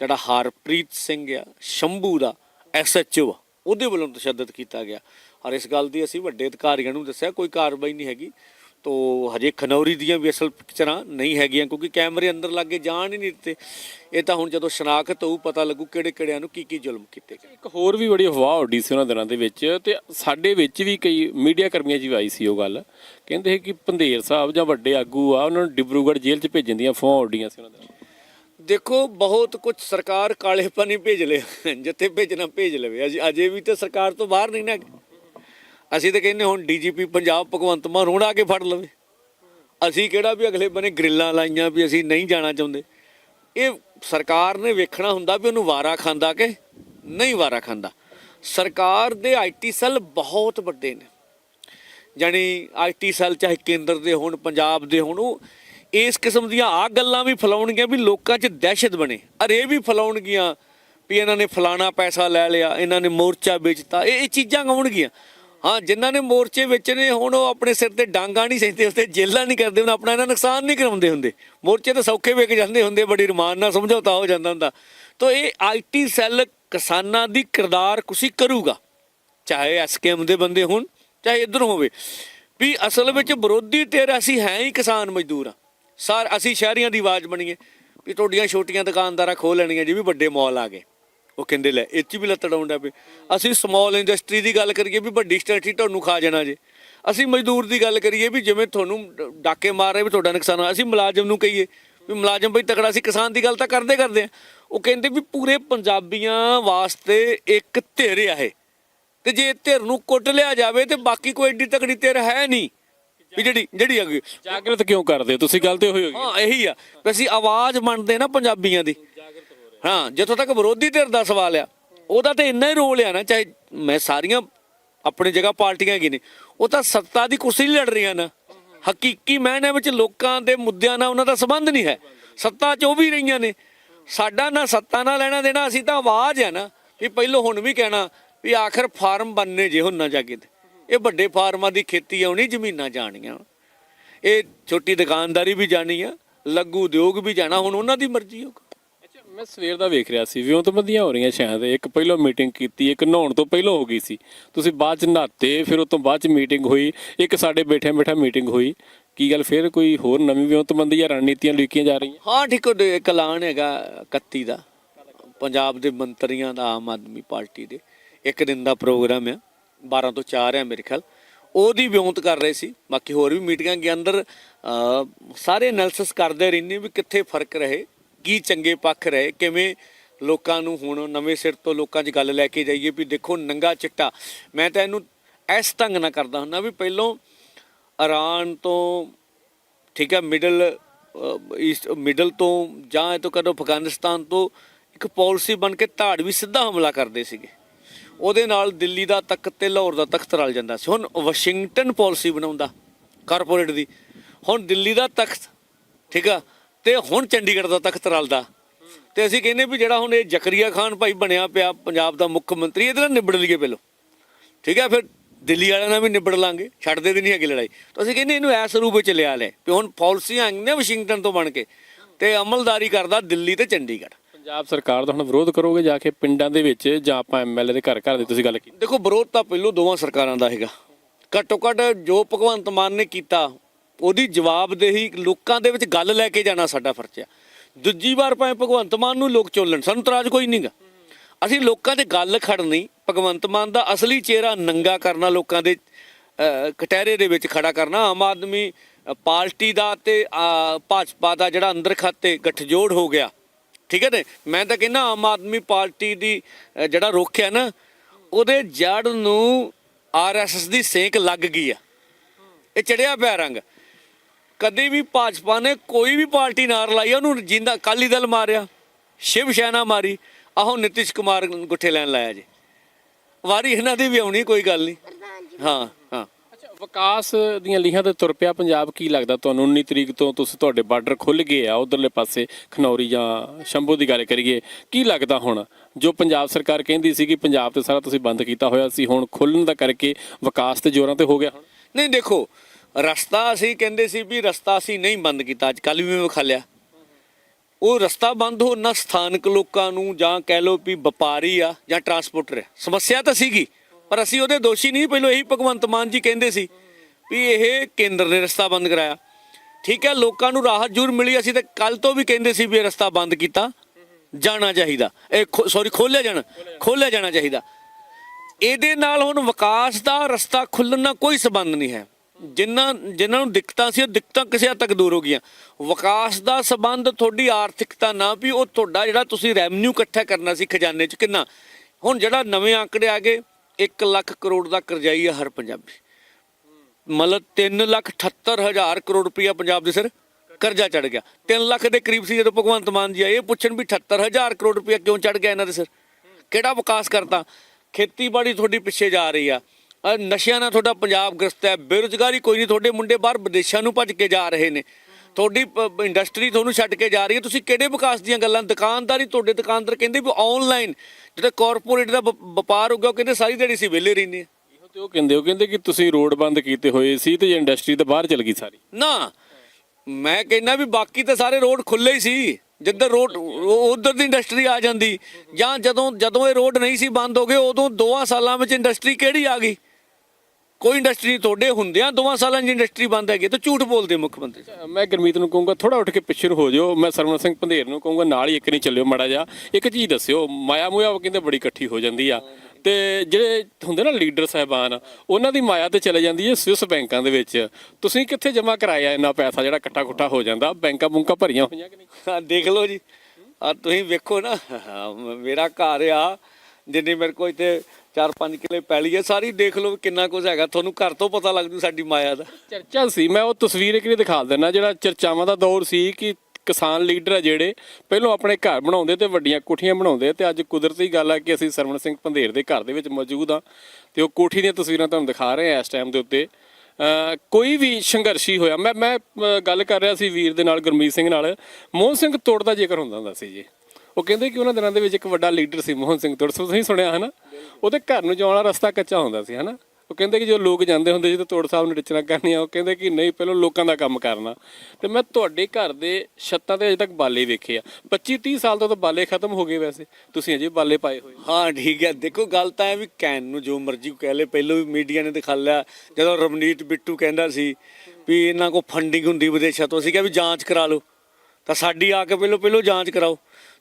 ਜਿਹੜਾ ਹਰਪ੍ਰੀਤ ਸਿੰਘ ਆ, ਸ਼ੰਭੂ ਦਾ ਐਸਐਚਓ ਉਹਦੇ ਵੱਲੋਂ ਤਸ਼ੱਦਦ ਕੀਤਾ ਗਿਆ। ਔਰ ਇਸ ਗੱਲ ਦੀ ਅਸੀਂ ਵੱਡੇ ਅਧਿਕਾਰੀਆਂ ਨੂੰ ਦੱਸਿਆ, ਕੋਈ ਕਾਰਵਾਈ ਨਹੀਂ ਹੈਗੀ। ਤੋ ਹਜੇ ਖਨੌਰੀ ਦੀਆਂ ਵੀ ਅਸਲ ਪਿਕਚਰਾਂ ਨਹੀਂ ਹੈਗੀਆਂ ਕਿਉਂਕਿ ਕੈਮਰੇ ਅੰਦਰ ਲੱਗੇ ਜਾਣ ਹੀ ਨਹੀਂ ਦਿੱਤੇ। ਇਹ ਤਾਂ ਹੁਣ ਜਦੋਂ ਸ਼ਨਾਖਤ ਹੋਊ ਪਤਾ ਲੱਗੂ ਕਿਹੜੇ ਕਿਹੜਿਆਂ ਨੂੰ ਕੀ ਕੀ ਜ਼ੁਲਮ ਕੀਤੇ ਗਏ। ਇੱਕ ਹੋਰ ਵੀ ਬੜੀ ਹਵਾ ਉੱਡੀ ਸੀ ਉਹਨਾਂ ਦਿਨਾਂ ਦੇ ਵਿੱਚ ਤੇ ਸਾਡੇ ਵਿੱਚ ਵੀ ਕਈ ਮੀਡੀਆ ਕਰਮੀਆਂ ਵੀ ਆਈ ਸੀ ਉਹ ਗੱਲ। ਕਹਿੰਦੇ ਸੀ ਕਿ ਪੰਧੇਰ ਸਾਹਿਬ ਜਾਂ ਵੱਡੇ ਆਗੂ ਆ ਉਹਨਾਂ ਨੂੰ ਡਿਬਰੂਗੜ੍ਹ ਜੇਲ੍ਹ 'ਚ ਭੇਜਣ ਦੀਆਂ ਫੋਹਾਂ ਉੱਡੀਆਂ ਸੀ ਉਹਨਾਂ ਦੇ ਦੇਖੋ ਬਹੁਤ ਕੁਝ ਸਰਕਾਰ ਕਾਲੇ ਪਾਣੀ ਭੇਜ ਲਿਆ ਜਿੱਥੇ ਭੇਜਣਾ ਭੇਜ ਲਵੇ। ਅਜੇ ਵੀ ਤਾਂ ਸਰਕਾਰ ਤੋਂ ਬਾਹਰ ਨਹੀਂ ਨਾ। ਅਸੀਂ ਤਾਂ ਕਹਿੰਦੇ ਹੁਣ ਡੀਜੀਪੀ ਪੰਜਾਬ ਭਗਵੰਤ ਮਾਨ ਹੁਣ ਆ ਕੇ ਫੜ ਲਵੇ। ਅਸੀਂ ਕਿਹੜਾ ਵੀ ਅਗਲੇ ਬਨੇ ਗ੍ਰਿਲਾਂ ਲਾਈਆਂ ਵੀ ਅਸੀਂ ਨਹੀਂ ਜਾਣਾ ਚਾਹੁੰਦੇ। ਇਹ ਸਰਕਾਰ ਨੇ ਵੇਖਣਾ ਹੁੰਦਾ ਵੀ ਉਹਨੂੰ ਵਾਰਾ ਖਾਂਦਾ ਕਿ ਨਹੀਂ ਵਾਰਾ ਖਾਂਦਾ। ਸਰਕਾਰ ਦੇ ਆਈਟੀ ਸੈੱਲ ਬਹੁਤ ਵੱਡੇ ਨੇ। ਜਾਣੀ ਆਈਟੀ ਸੈੱਲ ਚਾਹੇ ਕੇਂਦਰ ਦੇ ਹੋਣ, ਪੰਜਾਬ ਦੇ ਹੋਣ, ਉਹ ਇਸ ਕਿਸਮ ਦੀਆਂ ਆ ਗੱਲਾਂ ਵੀ ਫੈਲਾਉਣਗੀਆਂ ਵੀ ਲੋਕਾਂ 'ਚ ਦਹਿਸ਼ਤ ਬਣੇ। ਅਰੇ ਇਹ ਵੀ ਫੈਲਾਉਣਗੀਆਂ ਵੀ ਇਹਨਾਂ ਨੇ ਫਲਾਣਾ ਪੈਸਾ ਲੈ ਲਿਆ, ਇਹਨਾਂ ਨੇ ਮੋਰਚਾ ਵੇਚਤਾ, ਇਹ ਇਹ ਚੀਜ਼ਾਂ ਗਾਉਣਗੀਆਂ ਹਾਂ, ਜਿਨ੍ਹਾਂ ਨੇ ਮੋਰਚੇ ਵਿੱਚ ਨੇ, ਹੁਣ ਉਹ ਆਪਣੇ ਸਿਰ ਤੇ ਡਾਂਗਾ ਨਹੀਂ ਸਹਿੰਦੇ ਉਸਤੇ ਜੇਲਾਂ ਨਹੀਂ ਕਰਦੇ, ਹੁਣ ਆਪਣਾ ਇਹਨਾਂ ਨੁਕਸਾਨ ਨਹੀਂ ਕਰਾਉਂਦੇ ਹੁੰਦੇ। ਮੋਰਚੇ ਤਾਂ ਸੌਖੇ ਵੇਚ ਜਾਂਦੇ ਹੁੰਦੇ, ਬੜੀ ਰਮਾਨ ਨਾਲ ਸਮਝੌਤਾ ਹੋ ਜਾਂਦਾ ਹੁੰਦਾ। ਤਾਂ ਇਹ ਆਈਟੀ ਸੈੱਲ ਕਿਸਾਨਾਂ ਦੀ ਕਿਰਦਾਰ ਕੁਸੀ ਕਰੂਗਾ, ਚਾਹੇ ਐਸਕੇਐਮ ਦੇ ਬੰਦੇ ਹੋਣ, ਚਾਹੇ ਇਧਰ ਹੋਵੇ। ਵੀ ਅਸਲ ਵਿੱਚ ਵਿਰੋਧੀ ਧਿਰ ਅਸੀਂ ਹੈ ਹੀ ਕਿਸਾਨ ਮਜ਼ਦੂਰ ਆ। ਸਰ, ਅਸੀਂ ਸ਼ਹਿਰੀਆਂ ਦੀ ਆਵਾਜ਼ ਬਣੀਏ ਵੀ ਤੁਹਾਡੀਆਂ ਛੋਟੀਆਂ ਦੁਕਾਨਦਾਰਾਂ ਖੋਲ ਲੈਣੀਆਂ ਜੀ, ਵੀ ਵੱਡੇ ਮਾਲ ਆ ਗਏ। ਉਹ ਕਹਿੰਦੇ ਲੈ ਇਹ 'ਚ ਵੀ ਲੱਤ ਡਾਉਂਦਾ ਪਏ ਅਸੀਂ ਸਮਾਲ ਇੰਡਸਟਰੀ ਦੀ ਗੱਲ ਕਰੀਏ ਵੀ ਵੱਡੀ ਇੰਡਸਟਰੀ ਤੁਹਾਨੂੰ ਖਾ ਜਾਣਾ ਜੇ। ਅਸੀਂ ਮਜ਼ਦੂਰ ਦੀ ਗੱਲ ਕਰੀਏ ਵੀ ਜਿਵੇਂ ਤੁਹਾਨੂੰ ਡਾਕੇ ਮਾਰ ਰਹੇ ਵੀ ਤੁਹਾਡਾ ਨੁਕਸਾਨ ਹੋਇਆ ਅਸੀਂ ਮੁਲਾਜ਼ਮ ਨੂੰ ਕਹੀਏ ਵੀ ਮੁਲਾਜ਼ਮ ਬਈ ਤਕੜਾ ਸੀ ਕਿਸਾਨ ਦੀ ਗੱਲ ਤਾਂ ਕਰਦੇ ਕਰਦੇ ਆ। ਉਹ ਕਹਿੰਦੇ ਵੀ ਪੂਰੇ ਪੰਜਾਬੀਆਂ ਵਾਸਤੇ ਇੱਕ ਧਿਰ ਆ ਇਹ। ਤੇ ਜੇ ਧਿਰ ਨੂੰ ਕੁੱਟ ਲਿਆ ਜਾਵੇ ਤੇ ਬਾਕੀ ਕੋਈ ਏਡੀ ਤਕੜੀ ਧਿਰ ਹੈ ਨਹੀਂ। ਵੀ ਜਿਹੜੀ ਜਿਹੜੀ ਹੈਗੀ ਜਾਗਰਤ ਕਿਉਂ ਕਰਦੇ ਹੋ? ਤੁਸੀਂ ਗੱਲ ਤੇ ਹੋਈ ਹੋਗੀ ਹਾਂ। ਇਹੀ ਆ। ਵੀ ਅਸੀਂ ਆਵਾਜ਼ ਮੰਨਦੇ ਨਾ ਪੰਜਾਬੀਆਂ ਦੀ। ਹਾਂ, ਜਿੱਥੋਂ ਤੱਕ ਵਿਰੋਧੀ ਧਿਰ ਦਾ ਸਵਾਲ ਆ, ਉਹਦਾ ਤੇ ਇੰਨਾ ਹੀ ਰੋਲ ਆ ਨਾ, ਚਾਹੇ ਮੈਂ ਸਾਰੀਆਂ ਆਪਣੀ ਜਗ੍ਹਾ ਪਾਰਟੀਆਂ ਹੈਗੀਆਂ ਨੇ, ਉਹ ਤਾਂ ਸੱਤਾ ਦੀ ਕੁਰਸੀ ਲਈ ਲੜ ਰਹੀਆਂ ਨਾ। ਹਕੀਕੀ ਮਾਇਨੇ ਵਿੱਚ ਲੋਕਾਂ ਦੇ ਮੁੱਦਿਆਂ ਨਾਲ ਉਹਨਾਂ ਦਾ ਸੰਬੰਧ ਨਹੀਂ ਹੈ। ਸੱਤਾ 'ਚ ਉਹ ਵੀ ਰਹੀਆਂ ਨੇ। ਸਾਡਾ ਨਾ ਸੱਤਾ ਨਾਲ ਲੈਣਾ ਦੇਣਾ, ਅਸੀਂ ਤਾਂ ਆਵਾਜ਼ ਹੈ ਨਾ, ਵੀ ਪਹਿਲੋਂ ਹੁਣ ਵੀ ਕਹਿਣਾ, ਵੀ ਆਖਰ ਫਾਰਮ ਬੰਨੇ ਜੇ ਹੁਣ ਨਾ ਜਾ ਕੇ ਤੇ। ਇਹ ਵੱਡੇ ਫਾਰਮਾਂ ਦੀ ਖੇਤੀ ਆਉਣੀ ਜ਼ਮੀਨਾਂ ਜਾਣੀਆਂ। ਇਹ ਛੋਟੀ ਦੁਕਾਨਦਾਰੀ ਵੀ ਜਾਣੀ ਆ ਲੱਗੂ ਉਦਯੋਗ ਵੀ ਜਾਣਾ, ਹੁਣ ਉਹਨਾਂ ਦੀ ਮਰਜ਼ੀ ਹੋਊ ਮੈਂ ਸਵੇਰ ਦਾ ਵੇਖ ਰਿਹਾ ਸੀ ਵਿਉਂਤਬੰਦੀਆਂ ਹੋ ਰਹੀਆਂ ਸ਼ਾਇਦ। ਇੱਕ ਪਹਿਲਾਂ ਮੀਟਿੰਗ ਕੀਤੀ, ਇੱਕ ਨਹਾਉਣ ਤੋਂ ਪਹਿਲਾਂ ਹੋ ਗਈ ਸੀ। ਤੁਸੀਂ ਬਾਅਦ ਚ ਨਹਾਤੇ, ਫਿਰ ਉਹ ਤੋਂ ਬਾਅਦ ਚ ਮੀਟਿੰਗ ਹੋਈ। ਇੱਕ ਸਾਡੇ ਬੈਠਿਆਂ ਬੈਠਾ ਮੀਟਿੰਗ ਹੋਈ। ਕੀ ਗੱਲ, ਫਿਰ ਕੋਈ ਹੋਰ ਨਵੀਂ ਵਿਉਂਤਬੰਦੀ ਜਾਂ ਰਣਨੀਤੀਆਂ ਲਿਖੀਆਂ ਜਾ ਰਹੀਆਂ? ਹਾਂ, ਠੀਕ ਉਹ ਇੱਕ ਐਲਾਨ ਹੈਗਾ 31 ਦਾ। ਪੰਜਾਬ ਦੇ ਮੰਤਰੀਆਂ ਦਾ ਆਮ ਆਦਮੀ ਪਾਰਟੀ ਦੇ। ਇੱਕ ਦਿਨ ਦਾ ਪ੍ਰੋਗਰਾਮ ਹੈ 12 ਤੋਂ 4 ਹੈ ਮੇਰੇ ਖਿਆਲ। ਉਹਦੀ ਵਿਉਂਤ ਕਰ ਰਹੇ ਸੀ। ਬਾਕੀ ਹੋਰ ਵੀ ਮੀਟਿੰਗਾਂ ਦੇ ਅੰਦਰ ਸਾਰੇ ਐਨਾਲਿਸਿਸ ਕਰਦੇ ਰਹਿੰਦੇ ਵੀ ਕਿੱਥੇ ਫ਼ਰਕ ਰਹੇ। ਕੀ ਚੰਗੇ ਪੱਖ ਰਹੇ? ਕਿਵੇਂ ਲੋਕਾਂ ਨੂੰ ਹੁਣ ਨਵੇਂ ਸਿਰ ਤੋਂ ਲੋਕਾਂ 'ਚ ਗੱਲ ਲੈ ਕੇ ਜਾਈਏ ਵੀ ਦੇਖੋ ਨੰਗਾ ਚਿੱਟਾ। ਮੈਂ ਤਾਂ ਇਹਨੂੰ ਇਸ ਢੰਗ ਨਾਲ ਕਰਦਾ ਹੁੰਦਾ ਵੀ ਪਹਿਲੋਂ ਇਰਾਨ ਤੋਂ, ਠੀਕ ਹੈ, ਮਿਡਲ ਈਸਟ, ਮਿਡਲ ਤੋਂ ਜਾਂ ਇਹ ਤੋਂ ਕਦੋਂ ਅਫਗਾਨਿਸਤਾਨ ਤੋਂ ਇੱਕ ਪਾਲਿਸੀ ਬਣ ਕੇ ਧਾੜਵੀ ਸਿੱਧਾ ਹਮਲਾ ਕਰਦੇ ਸੀਗੇ। ਉਹਦੇ ਨਾਲ ਦਿੱਲੀ ਦਾ ਤਖਤ ਤੇ ਲਾਹੌਰ ਦਾ ਤਖਤ ਰਲ ਜਾਂਦਾ ਸੀ। ਹੁਣ ਵਾਸ਼ਿੰਗਟਨ ਪਾਲਿਸੀ ਬਣਾਉਂਦਾ ਕਾਰਪੋਰੇਟ ਦੀ। ਹੁਣ ਦਿੱਲੀ ਦਾ ਤਖਤ, ਠੀਕ ਆ ਤੇ ਹੁਣ ਚੰਡੀਗੜ੍ਹ ਦਾ ਤਖਤ ਰਲਦਾ। ਤੇ ਅਸੀਂ ਕਹਿੰਦੇ ਵੀ ਜਿਹੜਾ ਹੁਣ ਇਹ ਜ਼ਕਰੀਆ ਖਾਨ ਭਾਈ ਬਣਿਆ ਪਿਆ ਪੰਜਾਬ ਦਾ ਮੁੱਖ ਮੰਤਰੀ ਇਹਦੇ ਨਾਲ ਨਿਬੜ ਲਈਏ ਪਹਿਲਾਂ। ਠੀਕ ਹੈ ਫਿਰ ਦਿੱਲੀ ਵਾਲਿਆਂ ਨਾਲ ਵੀ ਨਿਬੜ ਲਾਂਗੇ ਛੱਡਦੇ ਵੀ ਨਹੀਂ ਹੈਗੇ ਲੜਾਈ। ਤਾਂ ਅਸੀਂ ਕਹਿੰਦੇ ਇਹਨੂੰ ਐਸ ਰੂਪ ਵਿੱਚ ਲਿਆ ਲੈ ਵੀ ਹੁਣ ਪਾਲਿਸੀਆਂ ਆਈਆਂ ਵਾਸ਼ਿੰਗਟਨ ਤੋਂ ਬਣ ਕੇ ਤੇ ਅਮਲਦਾਰੀ ਕਰਦਾ ਦਿੱਲੀ ਤੇ ਚੰਡੀਗੜ੍ਹ। ਪੰਜਾਬ ਸਰਕਾਰ ਦਾ ਹੁਣ ਵਿਰੋਧ ਕਰੋਗੇ ਜਾ ਕੇ ਪਿੰਡਾਂ ਦੇ ਵਿੱਚ ਜਾਂ ਆਪਾਂ ਐਮਐਲਏ ਦੇ ਘਰ ਘਰ ਦੀ ਤੁਸੀਂ ਗੱਲ ਕੀਤੀ? ਦੇਖੋ ਵਿਰੋਧ ਤਾਂ ਪਹਿਲੋਂ ਦੋਵਾਂ ਸਰਕਾਰਾਂ ਦਾ ਹੈਗਾ। ਘੱਟੋ ਘੱਟ ਜੋ ਭਗਵੰਤ ਮਾਨ ਨੇ ਕੀਤਾ ਉਹਦੀ ਜਵਾਬਦੇਹੀ ਲੋਕਾਂ ਦੇ ਵਿੱਚ ਗੱਲ ਲੈ ਕੇ ਜਾਣਾ ਸਾਡਾ ਫਰਜ਼ ਆ। ਦੂਜੀ ਵਾਰ ਭਾਵੇਂ ਭਗਵੰਤ ਮਾਨ ਨੂੰ ਲੋਕ ਚੋਲਣ ਸਾਨੂੰ ਤਰਾਜ ਕੋਈ ਨਹੀਂਗਾ ਅਸੀਂ ਲੋਕਾਂ ਦੇ ਗੱਲ ਖੜਨੀ, ਭਗਵੰਤ ਮਾਨ ਦਾ ਅਸਲੀ ਚਿਹਰਾ ਨੰਗਾ ਕਰਨਾ, ਲੋਕਾਂ ਦੇ ਕਟਹਿਰੇ ਦੇ ਵਿੱਚ ਖੜਾ ਕਰਨਾ, ਆਮ ਆਦਮੀ ਪਾਰਟੀ ਦਾ ਤੇ ਭਾਜਪਾ ਦਾ ਜਿਹੜਾ ਅੰਦਰ ਖਾਤੇ ਗੱਠਜੋੜ ਹੋ ਗਿਆ। ਠੀਕ ਹੈ ਨੇ ਮੈਂ ਤਾਂ ਕਹਿੰਦਾ ਆਮ ਆਦਮੀ ਪਾਰਟੀ ਦੀ ਜਿਹੜਾ ਰੁੱਖ ਹੈ ਨਾ, ਉਹਦੇ ਜੜ ਨੂੰ ਆਰਐਸਐਸ ਦੀ ਸੇਕ ਲੱਗ ਗਈ ਆ। ਇਹ ਚੜਿਆ ਪਿਆ ਰੰਗ। ਕਦੇ ਵੀ ਭਾਜਪਾ ਨੇ ਕੋਈ ਵੀ ਪਾਰਟੀ ਨਾਲ ਲਾਈ ਉਹਨੂੰ ਜਿੰਦਾ ਕਾਲੀ ਦਲ ਮਾਰਿਆ ਸ਼ਿਵ ਸੈਨਾ ਮਾਰੀ ਆਹੋ ਨਿਤਿਸ਼ ਕੁਮਾਰ ਗੁੱਠੇ ਲੈਣ ਲਾਇਆ ਜੀ। ਵਾਰੀ ਇਹਨਾਂ ਦੀ ਵੀ ਆਉਣੀ ਕੋਈ ਗੱਲ ਨਹੀਂ। ਹਾਂ ਵਿਕਾਸ ਦੀਆਂ ਲੀਹਾਂ ਤੇ ਤੁਰ ਪਿਆ ਪੰਜਾਬ ਕੀ ਲੱਗਦਾ ਤੁਹਾਨੂੰ? 19 ਤਰੀਕ ਤੋਂ ਤੁਸੀਂ ਤੁਹਾਡੇ ਬਾਰਡਰ ਖੁੱਲ ਗਏ ਆ ਉਧਰਲੇ ਪਾਸੇ ਖਨੌਰੀ ਜਾਂ ਸ਼ੰਭੂ ਦੀ ਗੱਲ ਕਰੀਏ ਕੀ ਲੱਗਦਾ ਹੁਣ? ਜੋ ਪੰਜਾਬ ਸਰਕਾਰ ਕਹਿੰਦੀ ਸੀ ਕਿ ਪੰਜਾਬ ਤੇ ਸਾਰਾ ਤੁਸੀਂ ਬੰਦ ਕੀਤਾ ਹੋਇਆ ਸੀ ਹੁਣ ਖੁੱਲਣ ਦਾ ਕਰਕੇ ਵਿਕਾਸ ਤੇ ਜ਼ੋਰਾਂ ਤੇ ਹੋ ਗਿਆ ਹੁਣ? ਨਹੀਂ ਦੇਖੋ ਰਸਤਾ ਅਸੀਂ ਕਹਿੰਦੇ ਸੀ ਵੀ ਰਸਤਾ ਅਸੀਂ ਨਹੀਂ ਬੰਦ ਕੀਤਾ, ਅੱਜ ਕੱਲ ਵੀ ਮੈਂ ਵਿਖਾਲਿਆ ਉਹ ਰਸਤਾ ਬੰਦ ਹੋ ਨਾ ਸਥਾਨਕ ਲੋਕਾਂ ਨੂੰ ਜਾਂ ਕਹਿ ਲਓ ਵੀ ਵਪਾਰੀ ਆ ਜਾਂ ਟਰਾਂਸਪੋਰਟਰ ਆ, ਸਮੱਸਿਆ ਤਾਂ ਸੀਗੀ, ਪਰ ਅਸੀਂ ਉਹਦੇ ਦੋਸ਼ੀ ਨਹੀਂ, ਪਹਿਲਾਂ ਇਹੀ ਭਗਵੰਤ ਮਾਨ ਜੀ ਕਹਿੰਦੇ ਸੀ ਵੀ ਇਹ ਕੇਂਦਰ ਨੇ ਰਸਤਾ ਬੰਦ ਕਰਾਇਆ। ਠੀਕ ਹੈ, ਲੋਕਾਂ ਨੂੰ ਰਾਹਤ ਜ਼ਰੂਰ ਮਿਲੀ, ਅਸੀਂ ਤਾਂ ਕੱਲ ਤੋਂ ਵੀ ਕਹਿੰਦੇ ਸੀ ਵੀ ਇਹ ਰਸਤਾ ਬੰਦ ਕੀਤਾ, ਜਾਣਾ ਚਾਹੀਦਾ। ਇਹ ਸੌਰੀ ਖੋਲਿਆ ਜਾਣਾ ਖੋਲਿਆ ਜਾਣਾ ਚਾਹੀਦਾ। ਇਹਦੇ ਨਾਲ ਹੁਣ ਵਿਕਾਸ ਦਾ ਰਸਤਾ ਖੁੱਲਣ ਨਾਲ ਕੋਈ ਸਬੰਧ ਨਹੀਂ ਹੈ। ਜਿਨ੍ਹਾਂ ਜਿਨ੍ਹਾਂ ਨੂੰ ਦਿੱਕਤਾਂ ਸੀ, ਉਹ ਦਿੱਕਤਾਂ ਕਿਸੇ ਹੱਦ ਤੱਕ ਦੂਰ ਹੋ ਗਈਆਂ। ਵਿਕਾਸ ਦਾ ਸਬੰਧ ਤੁਹਾਡੀ ਆਰਥਿਕਤਾ ਨਾਲ ਵੀ ਉਹ ਤੁਹਾਡਾ ਜਿਹੜਾ ਤੁਸੀਂ ਰੈਵਨਿਊ ਇਕੱਠਾ ਕਰਨਾ ਸੀ ਖਜ਼ਾਨੇ 'ਚ ਕਿੰਨਾ? ਹੁਣ ਜਿਹੜਾ ਨਵੇਂ ਆંકੜੇ ਆ ਗਏ 1 ਲੱਖ ਕਰੋੜ ਦਾ ਕਰਜ਼ਾਈ ਆ ਹਰ ਪੰਜਾਬੀ। ਮਤਲਬ 3 ਲੱਖ 78 ਹਜ਼ਾਰ ਕਰੋੜ ਰੁਪਇਆ ਪੰਜਾਬ ਦੇ ਸਿਰ ਕਰਜ਼ਾ ਚੜ ਗਿਆ। 3 ਲੱਖ ਦੇ ਕਰੀਬ ਸੀ ਜਦੋਂ ਭਗਵੰਤ ਮਾਨ ਜੀ ਆਏ, ਇਹ ਪੁੱਛਣ ਵੀ 78 ਹਜ਼ਾਰ ਕਰੋੜ ਰੁਪਇਆ ਕਿਉਂ ਚੜ ਗਿਆ ਇਹਨਾਂ ਦੇ ਸਿਰ? ਕਿਹੜਾ ਵਿਕਾਸ ਕਰਤਾ? ਖੇਤੀਬਾੜੀ ਤੁਹਾਡੀ ਪਿੱਛੇ ਜਾ ਰਹੀ ਆ। ਨਸ਼ਿਆਂ ਨਾਲ ਤੁਹਾਡਾ ਪੰਜਾਬ ਗ੍ਰਸਤ ਹੈ ਬੇਰੁਜ਼ਗਾਰੀ ਕੋਈ ਨਹੀਂ ਤੁਹਾਡੇ ਮੁੰਡੇ ਬਾਹਰ ਵਿਦੇਸ਼ਾਂ ਨੂੰ ਭੱਜ ਕੇ ਜਾ ਰਹੇ ਨੇ। ਤੁਹਾਡੀ ਇੰਡਸਟਰੀ ਤੁਹਾਨੂੰ ਛੱਡ ਕੇ ਜਾ ਰਹੀ ਹੈ। ਤੁਸੀਂ ਕਿਹੜੇ ਵਿਕਾਸ ਦੀਆਂ ਗੱਲਾਂ ਦੁਕਾਨਦਾਰੀ ਤੁਹਾਡੇ ਦੁਕਾਨਦਾਰ ਕਹਿੰਦੇ ਵੀ ਆਨਲਾਈਨ ਜਿਹੜਾ ਕਾਰਪੋਰੇਟ ਦਾ ਵਪਾਰ ਹੋ ਗਿਆ ਉਹ ਕਹਿੰਦੇ ਸਾਰੀ ਦਿਹਾੜੀ ਸੀ ਵਿਹਲੇ ਰਹਿੰਦੇ ਇਹੋ ਤੇ ਉਹ ਕਹਿੰਦੇ ਉਹ ਕਹਿੰਦੇ ਕਿ ਤੁਸੀਂ ਰੋਡ ਬੰਦ ਕੀਤੇ ਹੋਏ ਸੀ ਤੇ ਇੰਡਸਟਰੀ ਤਾਂ ਬਾਹਰ ਚਲ ਗਈ ਸਾਰੀ। ਨਾ ਮੈਂ ਕਹਿੰਦਾ ਵੀ ਬਾਕੀ ਤਾਂ ਸਾਰੇ ਰੋਡ ਖੁੱਲੇ ਹੀ ਸੀ। ਜਿੱਧਰ ਰੋਡ ਉਧਰ ਦੀ ਇੰਡਸਟਰੀ ਆ ਜਾਂਦੀ। ਜਾਂ ਜਦੋਂ ਜਦੋਂ ਇਹ ਰੋਡ ਨਹੀਂ ਸੀ ਬੰਦ ਹੋ ਗਏ ਉਦੋਂ ਦੋਆਂ ਸਾਲਾਂ ਵਿੱਚ ਇੰਡਸਟਰੀ ਕਿਹੜੀ ਆ ਗਈ? ਕੋਈ ਇੰਡਸਟਰੀ ਤੁਹਾਡੇ ਹੁੰਦਿਆਂ ਦੋਆਂ ਸਾਲਾਂ 'ਚ ਇੰਡਸਟਰੀ ਬੰਦ ਹੈਗੀ ਤਾਂ ਝੂਠ ਬੋਲਦੇ ਮੁੱਖ ਮੰਤਰੀ ਮੈਂ ਗੁਰਮੀਤ ਨੂੰ ਕਹੂੰਗਾ ਥੋੜਾ ਉੱਠ ਕੇ ਪਿੱਛੇ ਨੂੰ ਹੋ ਜਾਓ। ਮੈਂ ਸਰਵਣ ਸਿੰਘ ਪੰਧੇਰ ਨੂੰ ਕਹੂੰਗਾ ਨਾਲ ਹੀ ਇੱਕ ਨਹੀਂ ਚੱਲਿਓ ਮੜਾ ਜਾ ਇੱਕ ਚੀਜ਼ ਦੱਸਿਓ ਮਾਇਆ ਮੂਇਆ ਉਹ ਕਹਿੰਦੇ ਬੜੀ ਇਕੱਠੀ ਹੋ ਜਾਂਦੀ ਆ। ਤੇ ਜਿਹੜੇ ਹੁੰਦੇ ਨਾ ਲੀਡਰ ਸਾਹਿਬਾਨ ਉਹਨਾਂ ਦੀ ਮਾਇਆ ਤੇ ਚਲੇ ਜਾਂਦੀ ਹੈ ਸਵਿਸ ਬੈਂਕਾਂ ਦੇ ਵਿੱਚ। ਤੁਸੀਂ ਕਿੱਥੇ ਜਮ੍ਹਾਂ ਕਰਾਇਆ ਇੰਨਾ ਪੈਸਾ ਜਿਹੜਾ ਇਕੱਠਾ ਕੁੱਠਾ ਹੋ ਜਾਂਦਾ? ਬੈਂਕਾਂ ਬੁੰਕਾਂ ਭਰੀਆਂ ਹੋਈਆਂ ਕਿ ਨਹੀਂ? ਹਾਂ ਦੇਖ ਲਓ ਜੀ। ਆ ਤੁਸੀਂ ਵੇਖੋ ਨਾ ਹਾਂ, ਮੇਰਾ ਘਰ ਆ ਜਿੰਨੀ ਮੇਰੇ ਕੋਲ ਇੱਥੇ 4-5 ਕਿਲੇ ਪੈਲੀ ਹੈ, ਸਾਰੀ ਦੇਖ ਲਓ ਕਿੰਨਾ ਕੁਝ ਹੈਗਾ। ਤੁਹਾਨੂੰ ਘਰ ਤੋਂ ਪਤਾ ਲੱਗ ਜੂ ਸਾਡੀ ਮਾਇਆ ਦਾ। ਚਰਚਾ ਸੀ, ਮੈਂ ਉਹ ਤਸਵੀਰ ਇੱਕ ਨਹੀਂ ਦਿਖਾ ਦਿੰਦਾ, ਜਿਹੜਾ ਚਰਚਾਵਾਂ ਦਾ ਦੌਰ ਸੀ ਕਿ ਕਿਸਾਨ ਲੀਡਰ ਆ ਜਿਹੜੇ, ਪਹਿਲਾਂ ਆਪਣੇ ਘਰ ਬਣਾਉਂਦੇ ਤੇ ਵੱਡੀਆਂ ਕੋਠੀਆਂ ਬਣਾਉਂਦੇ ਤੇ ਅੱਜ ਕੁਦਰਤੀ ਗੱਲ ਆ ਕਿ ਅਸੀਂ ਸਰਵਣ ਸਿੰਘ ਪੰਧੇਰ ਦੇ ਘਰ ਦੇ ਵਿੱਚ ਮੌਜੂਦ ਆ ਤੇ ਉਹ ਕੋਠੀ ਦੀਆਂ ਤਸਵੀਰਾਂ ਤੁਹਾਨੂੰ ਦਿਖਾ ਰਹੇ ਆ ਇਸ ਟਾਈਮ ਦੇ ਉੱਤੇ। ਕੋਈ ਵੀ ਸੰਘਰਸ਼ੀ ਹੋਇਆ, ਮੈਂ ਮੈਂ ਗੱਲ ਕਰ ਰਿਹਾ ਸੀ ਵੀਰ ਦੇ ਨਾਲ, ਗੁਰਮੀਤ ਸਿੰਘ ਨਾਲ। ਮੋਹਨ ਸਿੰਘ ਤੋੜ ਦਾ ਜ਼ਿਕਰ ਹੁੰਦਾ ਹੁੰਦਾ ਸੀ ਜੀ। ਉਹ ਕਹਿੰਦੇ ਕਿ ਉਹਨਾਂ ਦਿਨਾਂ ਦੇ ਵਿੱਚ ਇੱਕ ਵੱਡਾ ਲੀਡਰ ਸੀ ਮੋਹਨ ਸਿੰਘ ਤੁਰਸ, ਤੁਸੀਂ ਸੁਣਿਆ ਹੈ ਨਾ ਉਹਦੇ ਘਰ ਨੂੰ ਜਾਣ ਵਾਲਾ ਰਸਤਾ ਕੱਚਾ ਹੁੰਦਾ ਸੀ ਹੈ ਨਾ ਉਹ ਕਹਿੰਦੇ ਕਿ ਜੋ ਲੋਕ ਜਾਂਦੇ ਹੁੰਦੇ ਸੀ ਤਾਂ ਤੋੜ ਸਾਹਿਬ ਨੂੰ ਟਿਚਣਾ ਕਰਨੀਆਂ, ਉਹ ਕਹਿੰਦੇ ਕਿ ਨਹੀਂ, ਪਹਿਲਾਂ ਲੋਕਾਂ ਦਾ ਕੰਮ ਕਰਨਾ। ਤੇ ਮੈਂ ਤੁਹਾਡੇ ਘਰ ਦੇ ਛੱਤਾਂ ਤੇ ਅਜੇ ਤੱਕ ਬਾਲੇ ਵੇਖੇ ਆ। 25 30 ਸਾਲ ਤੋਂ ਤਾਂ ਬਾਲੇ ਖਤਮ ਹੋ ਗਏ ਵੈਸੇ। ਤੁਸੀਂ ਅਜੇ ਬਾਲੇ ਪਾਏ ਹੋਏ। ਹਾਂ, ਠੀਕ ਹੈ। ਦੇਖੋ, ਗੱਲ ਤਾਂ ਹੈ ਵੀ ਕੈਨ ਨੂੰ ਜੋ ਮਰਜ਼ੀ ਕਹਿ ਲੇ, ਪਹਿਲਾਂ ਵੀ ਮੀਡੀਆ ਨੇ ਦਿਖਾ ਲਿਆ, ਜਦੋਂ ਰਵਨੀਤ ਬਿੱਟੂ ਕਹਿੰਦਾ ਸੀ ਵੀ ਇਹਨਾਂ ਕੋ ਫੰਡਿੰਗ ਹੁੰਦੀ ਵਿਦੇਸ਼ਾਂ ਤੋਂ, ਅਸੀਂ ਕਿਹਾ ਵੀ ਜਾਂਚ ਕਰਾ ਲਓ। ਤਾਂ ਸਾਡੀ ਆ ਕੇ ਪਹਿਲਾਂ ਪਹਿਲਾਂ ਜਾਂਚ ਕਰਾਓ।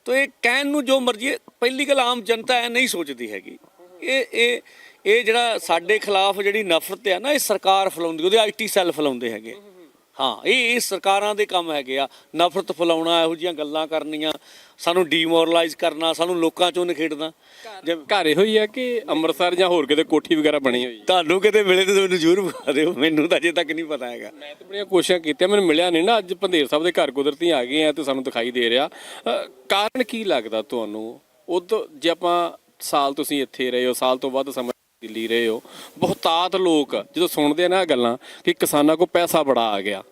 ਤਾਂ ਇਹ ਕਹਿਣ ਨੂੰ ਜੋ ਮਰਜ਼ੀ ਪਹਿਲੀ ਗੱਲ ਆਮ ਜਨਤਾ ਇਹ ਨਹੀਂ ਸੋਚਦੀ ਹੈਗੀ। ਇਹ ਇਹ ਇਹ ਜਿਹੜਾ ਸਾਡੇ ਖਿਲਾਫ ਜਿਹੜੀ ਨਫ਼ਰਤ ਹੈ ਨਾ, ਇਹ ਸਰਕਾਰ ਫੈਲਾਉਂਦੀ, ਉਹਦੇ ਆਈਟੀ ਸੈੱਲ ਫੈਲਾਉਂਦੇ ਹੈਗੇ। ਹਾਂ ਇਹ ਇਹ ਸਰਕਾਰਾਂ ਦੇ ਕੰਮ ਹੈਗੇ ਆ। ਨਫ਼ਰਤ ਫੈਲਾਉਣਾ ਇਹੋ ਜਿਹੀਆਂ ਗੱਲਾਂ ਕਰਨੀਆਂ ਸਾਨੂੰ ਡੀਮੋਰਲਾਈਜ਼ ਕਰਨਾ ਸਾਨੂੰ ਲੋਕਾਂ ਚੋਂ ਨਿਖੇੜਨਾ। ਘਰ ਇਹੋ ਹੀ ਹੈ ਕਿ ਅੰਮ੍ਰਿਤਸਰ ਜਾਂ ਹੋਰ ਕਿਤੇ ਕੋਠੀ ਵਗੈਰਾ ਬਣੀ ਹੋਈ ਤੁਹਾਨੂੰ ਕਿਤੇ ਮਿਲੇ ਤਾਂ ਮੈਨੂੰ ਜ਼ਰੂਰ ਬੁਲਾ ਦਿਓ ਮੈਨੂੰ ਤਾਂ ਅਜੇ ਤੱਕ ਨਹੀਂ ਪਤਾ ਹੈਗਾ। ਮੈਂ ਤਾਂ ਬੜੀਆਂ ਕੋਸ਼ਿਸ਼ਾਂ ਕੀਤੀਆਂ ਮੈਨੂੰ ਮਿਲਿਆ ਨਹੀਂ ਨਾ ਅੱਜ ਭੰਦੇਰ ਸਾਹਿਬ ਦੇ ਘਰ ਕੁਦਰਤੀ ਆ ਗਏ ਆ ਤੇ ਸਾਨੂੰ ਦਿਖਾਈ ਦੇ ਰਿਹਾ। ਕਾਰਨ ਕੀ ਲੱਗਦਾ ਤੁਹਾਨੂੰ? ਉਦੋਂ ਜੇ ਆਪਾਂ ਸਾਲ ਤੁਸੀਂ ਇੱਥੇ ਰਹੇ ਹੋ ਸਾਲ ਤੋਂ ਵੱਧ ਸਮਾਂ ਦਿੱਲੀ ਰਹੇ ਹੋ। ਬਹੁਤਾਤ ਲੋਕ ਜਦੋਂ ਸੁਣਦੇ ਆ ਨਾ ਇਹ ਗੱਲਾਂ ਕਿ ਕਿਸਾਨਾਂ ਕੋਲ ਪੈਸਾ ਬੜਾ ਆ ਗਿਆ।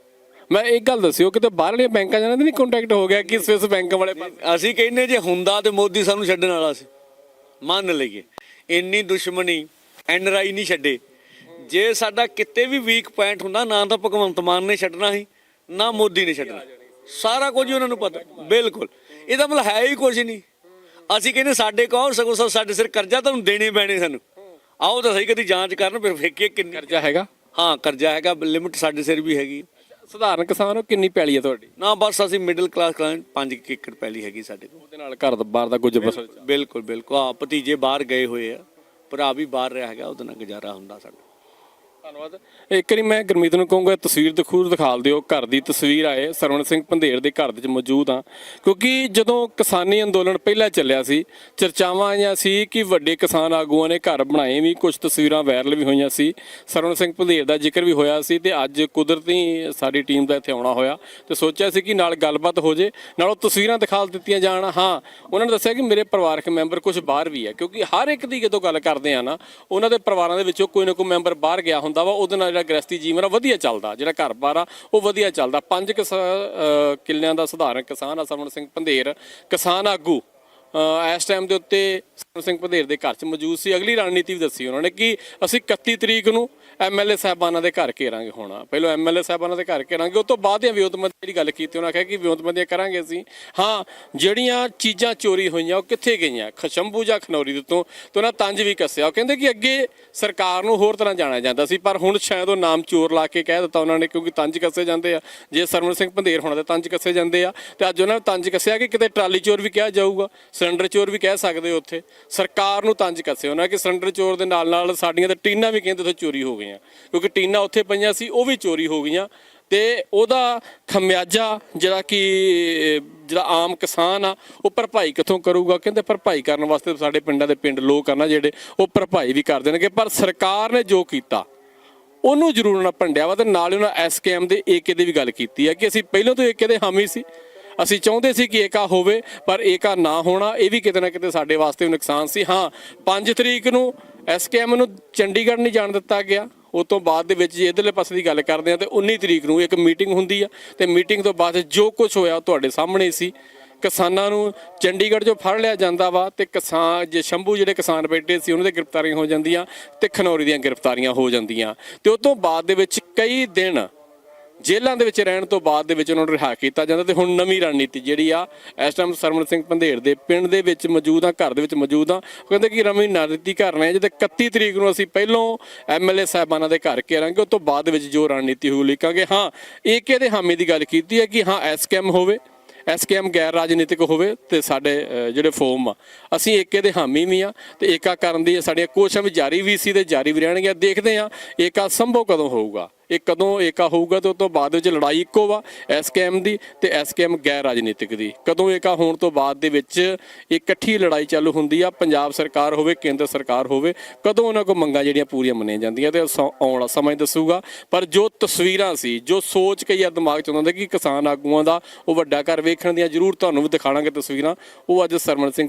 ਮੈਂ ਇੱਕ ਗੱਲ ਦੱਸਿਓ, ਕਿਤੇ ਬਾਹਰਲੀਆਂ ਬੈਂਕਾਂ ਜਾਨਾਂ ਨਹੀਂ ਕੰਟੈਕਟ ਹੋ ਗਿਆ ਕਿ ਸਵਿਸ ਬੈਂਕ ਵਾਲੇ ਪਾਸੇ? ਅਸੀਂ ਕਹਿੰਨੇ ਜੇ ਹੁੰਦਾ ਤੇ ਮੋਦੀ ਸਾਨੂੰ ਛੱਡਣ ਵਾਲਾ ਸੀ। ਮੰਨ ਲਈਏ, ਇੰਨੀ ਦੁਸ਼ਮਣੀ ਐਨਆਰਆਈ ਨਹੀਂ ਛੱਡੇ। ਜੇ ਸਾਡਾ ਕਿਤੇ ਵੀ ਵੀਕ ਪੁਆਇੰਟ ਹੁੰਦਾ, ਨਾ ਤਾਂ ਭਗਵੰਤ ਮਾਨ ਨੇ ਛੱਡਣਾ ਸੀ, ਨਾ ਮੋਦੀ ਨੇ ਛੱਡਣਾ। ਸਾਰਾ ਕੁਝ ਹੀ ਉਹਨਾਂ ਨੂੰ ਪਤਾ। ਬਿਲਕੁਲ। ਇਹਦਾ ਮਤਲਬ ਹੈ ਹੀ ਕੁਝ ਨਹੀਂ। ਅਸੀਂ ਕਹਿੰਦੇ ਸਾਡੇ ਕੋਲ ਸਗੋਂ ਸਗੋਂ ਸਾਡੇ ਸਿਰ ਕਰਜ਼ਾ ਤੁਹਾਨੂੰ ਦੇਣੇ ਪੈਣੇ ਸਾਨੂੰ। ਆਓ ਤਾਂ ਸਹੀ ਕਦੀ ਜਾਂਚ ਕਰਨ ਫਿਰ ਵੇਖੀਏ ਕਿੰਨੀ ਕਰਜ਼ਾ ਹੈਗਾ? ਹਾਂ ਕਰਜ਼ਾ ਹੈਗਾ ਲਿਮਿਟ ਸਾਡੇ ਸਿਰ ਵੀ ਹੈਗੀ। ਸਧਾਰਨ ਕਿਸਾਨ ਹੋ ਕਿੰਨੀ ਪੈਲੀ ਹੈ ਤੁਹਾਡੀ? ਨਾ ਬਸ ਅਸੀਂ ਮਿਡਲ ਕਲਾਸ ਕਲਾਇੰਟ 5 ਏਕੜ ਪਹਿਲੀ ਹੈਗੀ ਸਾਡੇ ਕੋਲ। ਉਹਦੇ ਨਾਲ ਘਰ ਦਾ ਬਾਹਰ ਦਾ ਕੁਝ ਬਸਲ ਬਿਲਕੁਲ ਬਿਲਕੁਲ। ਆ ਭਤੀਜੇ ਬਾਹਰ ਗਏ ਹੋਏ ਆ ਭਰਾ ਵੀ ਬਾਹਰ ਰਿਹਾ ਹੈਗਾ ਉਹਦੇ ਨਾਲ ਗੁਜ਼ਾਰਾ ਹੁੰਦਾ ਸਾਡਾ। ਧੰਨਵਾਦ। ਇੱਕ ਵਾਰੀ ਮੈਂ ਗੁਰਮੀਤ ਨੂੰ ਕਹੂੰਗਾ, ਤਸਵੀਰ ਦਿਖੂਰ ਦਿਖਾਲ ਦਿਓ। ਘਰ ਦੀ ਤਸਵੀਰ ਆਏ। ਸਰਵਣ ਸਿੰਘ ਪੰਧੇਰ ਦੇ ਘਰ ਦੇ ਵਿੱਚ ਮੌਜੂਦ ਆ ਕਿਉਂਕਿ ਜਦੋਂ ਕਿਸਾਨੀ ਅੰਦੋਲਨ ਪਹਿਲਾਂ ਚੱਲਿਆ ਸੀ, ਚਰਚਾਵਾਂ ਆਈਆਂ ਸੀ ਕਿ ਵੱਡੇ ਕਿਸਾਨ ਆਗੂਆਂ ਨੇ ਘਰ ਬਣਾਏ ਵੀ ਕੁਝ ਤਸਵੀਰਾਂ ਵਾਇਰਲ ਵੀ ਹੋਈਆਂ ਸੀ। ਸਰਵਣ ਸਿੰਘ ਪੰਧੇਰ ਦਾ ਜ਼ਿਕਰ ਵੀ ਹੋਇਆ ਸੀ ਤੇ ਅੱਜ ਕੁਦਰਤੀ ਸਾਡੀ ਟੀਮ ਦਾ ਇੱਥੇ ਆਉਣਾ ਹੋਇਆ ਤੇ ਸੋਚਿਆ ਸੀ ਕਿ ਨਾਲ ਗੱਲਬਾਤ ਹੋ ਜੇ, ਨਾਲ ਉਹ ਤਸਵੀਰਾਂ ਦਿਖਾਲ ਦਿੱਤੀਆਂ ਜਾਣ। ਹਾਂ, ਉਹਨਾਂ ਨੇ ਦੱਸਿਆ ਕਿ ਮੇਰੇ ਪਰਿਵਾਰਕ ਮੈਂਬਰ ਕੁਝ ਬਾਹਰ ਵੀ ਹੈ। ਕਿਉਂਕਿ ਹਰ ਇੱਕ ਦੀ ਜਦੋਂ ਗੱਲ ਕਰਦੇ ਆ ਨਾ, ਉਹਨਾਂ ਦੇ ਪਰਿਵਾਰਾਂ ਦੇ ਵਿੱਚੋਂ ਕੋਈ ਨਾ ਕੋਈ ਮੈਂਬਰ ਬਾਹਰ ਗਿਆ ਹੁੰਦਾ ਵਾ, ਉਹਦੇ ਨਾਲ ਜਿਹੜਾ ਗ੍ਰਸਤੀ ਜੀਵਨ ਆ ਵਧੀਆ ਚੱਲਦਾ। ਜਿਹੜਾ ਘਰ-ਬਾਰ ਆ, ਉਹ ਵਧੀਆ ਚੱਲਦਾ। ਪੰਜ ਕਿਸਾ- ਕਿੱਲਿਆਂ ਦਾ ਸਧਾਰਨ ਕਿਸਾਨ ਆ ਸਰਵਣ ਸਿੰਘ ਪੰਧੇਰ। ਕਿਸਾਨ ਆਗੂ ਇਸ ਟਾਈਮ ਦੇ ਉੱਤੇ ਸਰਵਣ ਸਿੰਘ ਪੰਧੇਰ ਦੇ ਘਰ 'ਚ ਮੌਜੂਦ ਸੀ। ਅਗਲੀ ਰਣਨੀਤੀ ਵੀ ਦੱਸੀ ਉਹਨਾਂ ਨੇ ਕਿ ਅਸੀਂ 31 ਤਰੀਕ ਨੂੰ ਐਮਐਲਏ ਸਾਹਿਬਾਨਾਂ ਦੇ ਘਰ ਘੇਰਾਂਗੇ ਹੋਣਾ। ਪਹਿਲਾਂ ਐਮਐਲਏ ਸਾਹਿਬਾਨਾਂ ਦੇ ਘਰ ਘੇਰਾਂਗੇ ਉਸ ਤੋਂ ਬਾਅਦ ਇਹ ਵਿਉਂਤਬੰਦੀ ਜਿਹੜੀ ਗੱਲ ਕੀਤੀ, ਉਹਨਾਂ ਕਿਹਾ ਕਿ ਵਿਉਂਤਬੰਦੀਆਂ ਕਰਾਂਗੇ ਅਸੀਂ। ਹਾਂ, ਜਿਹੜੀਆਂ ਚੀਜ਼ਾਂ ਚੋਰੀ ਹੋਈਆਂ, ਉਹ ਕਿੱਥੇ ਗਈਆਂ? ਖਸ਼ੰਬੂ ਜਾਂ ਖਨੌਰੀ ਦੇ ਤੋਂ, ਤੇ ਉਹਨਾਂ ਤੰਜ ਵੀ ਕੱਸਿਆ। ਉਹ ਕਹਿੰਦੇ ਕਿ ਅੱਗੇ ਸਰਕਾਰ ਨੂੰ ਹੋਰ ਤਰ੍ਹਾਂ ਜਾਣਿਆ ਜਾਂਦਾ ਸੀ, ਪਰ ਹੁਣ ਸ਼ਾਇਦ ਉਹ ਨਾਮ ਚੋਰ ਲਾ ਕੇ ਕਹਿ ਦਿੱਤਾ ਉਹਨਾਂ ਨੇ, ਕਿਉਂਕਿ ਤੰਜ ਕੱਸੇ ਜਾਂਦੇ ਆ। ਜੇ ਸਰਵਣ ਸਿੰਘ ਪੰਧੇਰ ਹੋਣਾ ਦੇ ਤੰਜ ਕੱਸੇ ਜਾਂਦੇ ਆ। ਤੇ ਅੱਜ ਉਹਨਾਂ ਨੇ ਤੰਜ ਕੱਸਿਆ ਕਿ ਕਿਤੇ ਟਰਾਲੀ ਚੋਰ ਵੀ ਕਿਹਾ ਜਾਊਗਾ, ਸਿਲੰਡਰ ਚੋਰ ਵੀ ਕਹਿ ਸਕਦੇ ਹੋ ਉੱਥੇ। ਸਰਕਾਰ ਨੂੰ ਤੰਜ ਕੱਸੇ ਉਹਨਾਂ ਕਿ ਸਿਲੰਡਰ ਚੋਰ ਦੇ ਨਾਲ ਨਾਲ ਸਾਡੀਆਂ ਤੇ ਟੀਨਾਂ ਵੀ ਕਹਿੰਦੇ ਉੱਥੇ ਚੋਰੀ ਹੋ ਗਈ ਗਈਆਂ। ਕਿਉਂਕਿ ਟੀਨਾਂ ਉੱਥੇ ਪਈਆਂ ਸੀ, ਉਹ ਵੀ ਚੋਰੀ ਹੋ ਗਈਆਂ। ਤੇ ਉਹਦਾ ਖਮਿਆਜਾ ਜਿਹੜਾ ਕਿ ਜਿਹੜਾ ਆਮ ਕਿਸਾਨ ਆ, ਉਹ ਭਰਪਾਈ ਕਿੱਥੋਂ ਕਰੂਗਾ? ਕਹਿੰਦੇ ਭਰਪਾਈ ਕਰਨ ਵਾਸਤੇ ਸਾਡੇ ਪਿੰਡਾਂ ਦੇ ਪਿੰਡ ਲੋਕ ਆ ਨਾ ਜਿਹੜੇ, ਉਹ ਭਰਪਾਈ ਵੀ ਕਰ ਦੇਣਗੇ। ਪਰ ਸਰਕਾਰ ਨੇ ਜੋ ਕੀਤਾ, ਉਹਨੂੰ ਜ਼ਰੂਰ ਨਾ ਭੰਡਿਆ ਵਾ ਤੇ ਨਾਲ ਹੀ ਉਹਨਾਂ ਐਸਕੇਐਮ ਦੇ ਏਕੇ ਦੀ ਵੀ ਗੱਲ ਕੀਤੀ ਹੈ ਕਿ ਅਸੀਂ ਪਹਿਲਾਂ ਤੋਂ ਏਕੇ ਦੇ ਹਾਮੀ ਸੀ। ਅਸੀਂ ਚਾਹੁੰਦੇ ਸੀ ਕਿ ਏਕਾ ਹੋਵੇ, ਪਰ ਏਕਾ ਨਾ ਹੋਣਾ, ਇਹ ਵੀ ਕਿਤੇ ਨਾ ਕਿਤੇ ਸਾਡੇ ਵਾਸਤੇ ਨੁਕਸਾਨ ਸੀ। ਹਾਂ 5 ਤਰੀਕ ਨੂੰ ਐਸਕੇਐਮ ਨੂੰ ਚੰਡੀਗੜ੍ਹ ਨਹੀਂ ਜਾਣ ਦਿੱਤਾ ਗਿਆ। ਉਸ ਤੋਂ ਬਾਅਦ ਦੇ ਵਿੱਚ ਜੇ ਇਧਰਲੇ ਪਾਸੇ ਦੀ ਗੱਲ ਕਰਦੇ ਆ ਤੇ 19 ਤਰੀਕ ਨੂੰ ਇੱਕ ਮੀਟਿੰਗ ਹੁੰਦੀ ਆ। ਤੇ ਮੀਟਿੰਗ ਤੋਂ ਬਾਅਦ ਜੋ ਕੁਝ ਹੋਇਆ ਉਹ ਤੁਹਾਡੇ ਸਾਹਮਣੇ ਸੀ। ਕਿਸਾਨਾਂ ਨੂੰ ਚੰਡੀਗੜ੍ਹ 'ਚੋਂ ਫੜ ਲਿਆ ਜਾਂਦਾ ਵਾ ਤੇ ਕਿਸਾਨ, ਜੇ ਸ਼ੰਭੂ ਜਿਹੜੇ ਕਿਸਾਨ ਬੈਠੇ ਸੀ, ਉਹਨਾਂ ਦੇ ਗ੍ਰਿਫਤਾਰੀਆਂ ਹੋ ਜਾਂਦੀਆਂ ਤੇ ਖਨੌਰੀ ਦੀਆਂ ਗ੍ਰਿਫਤਾਰੀਆਂ ਹੋ ਜਾਂਦੀਆਂ। ਤੇ ਉਸ ਤੋਂ ਬਾਅਦ ਦੇ ਵਿੱਚ ਕਈ ਦਿਨ ਜੇਲ੍ਹਾਂ ਦੇ ਵਿੱਚ ਰਹਿਣ ਤੋਂ ਬਾਅਦ ਦੇ ਵਿੱਚ ਉਹਨਾਂ ਨੂੰ ਰਿਹਾ ਕੀਤਾ ਜਾਂਦਾ ਤੇ ਹੁਣ ਨਵੀਂ ਰਣਨੀਤੀ ਜਿਹੜੀ ਆ, ਇਸ ਟਾਈਮ ਸਰਵਣ ਸਿੰਘ ਪੰਧੇਰ ਦੇ ਪਿੰਡ ਦੇ ਵਿੱਚ ਮੌਜੂਦ ਆ, ਘਰ ਦੇ ਵਿੱਚ ਮੌਜੂਦ ਆ। ਉਹ ਕਹਿੰਦੇ ਕਿ ਨਵੀਂ ਰਣਨੀਤੀ ਕਰਨਾ ਹੈ ਜਿਹਦੇ 31 ਤਰੀਕ ਨੂੰ ਅਸੀਂ ਪਹਿਲੋਂ ਐਮਐਲਏ ਸਾਹਿਬਾਨਾਂ ਦੇ ਘਰ ਘੇਰਾਂਗੇ, ਉਸ ਤੋਂ ਬਾਅਦ ਵਿੱਚ ਜੋ ਰਣਨੀਤੀ ਹੋਊ ਲਿਖਾਂਗੇ। ਹਾਂ ਏਕੇ ਦੇ ਹਾਮੀ ਦੀ ਗੱਲ ਕੀਤੀ ਹੈ ਕਿ ਹਾਂ ਐਸਕੇਐਮ ਹੋਵੇ ਐਸਕੇਐਮ ਗੈਰ ਰਾਜਨੀਤਿਕ ਹੋਵੇ ਤੇ ਸਾਡੇ ਜਿਹੜੇ ਫੋਰਮ ਆ, ਅਸੀਂ ਏਕੇ ਦੇ ਹਾਮੀ ਵੀ ਆ ਤੇ ਏਕਾ ਕਰਨ ਦੀ ਸਾਡੀਆਂ ਕੋਸ਼ਿਸ਼ਾਂ ਵੀ ਜਾਰੀ ਵੀ ਸੀ ਤੇ ਜਾਰੀ ਵੀ ਰਹਿਣਗੀਆਂ। ਦੇਖਦੇ ਆ ਏਕਾ ਸੰਭਵ ਕਦੋਂ ਹੋਊਗਾ। ਇਹ ਕਦੋਂ ਏਕਾ ਹੋਊਗਾ ਤੇ ਉਸ ਤੋਂ ਬਾਅਦ ਵਿੱਚ ਲੜਾਈ ਇੱਕੋ ਵਾ ਐਸਕੇਐਮ ਦੀ ਤੇ ਐਸਕੇਐਮ ਗੈਰ ਰਾਜਨੀਤਿਕ ਦੀ। ਕਦੋਂ ਏਕਾ ਹੋਣ ਤੋਂ ਬਾਅਦ ਦੇ ਵਿੱਚ ਇਹ ਇਕੱਠੀ ਲੜਾਈ ਚਾਲੂ ਹੁੰਦੀ ਆ, ਪੰਜਾਬ ਸਰਕਾਰ ਹੋਵੇ, ਕੇਂਦਰ ਸਰਕਾਰ ਹੋਵੇ, ਕਦੋਂ ਉਹਨਾਂ ਕੋ ਮੰਗਾਂ ਜਿਹੜੀਆਂ ਪੂਰੀਆਂ ਮੰਨੀਆਂ ਜਾਂਦੀਆਂ ਤੇ ਸੌ- ਆਉਣ ਵਾਲਾ ਸਮਾਂ ਦੱਸੂਗਾ। ਪਰ ਜੋ ਤਸਵੀਰਾਂ ਸੀ, ਜੋ ਸੋਚ ਕੇ ਯਾਰ ਦਿਮਾਗ ਚ ਆਉਂਦਾ ਹੁੰਦਾ ਕਿ ਕਿਸਾਨ ਆਗੂਆਂ ਦਾ ਉਹ ਵੱਡਾ ਘਰ ਵੇਖਣ ਦੀਆਂ ਜ਼ਰੂਰ ਤੁਹਾਨੂੰ ਵੀ ਦਿਖਾਵਾਂਗੇ ਤਸਵੀਰਾਂ, ਉਹ ਅੱਜ ਸਰਮਨ ਸਿੰਘ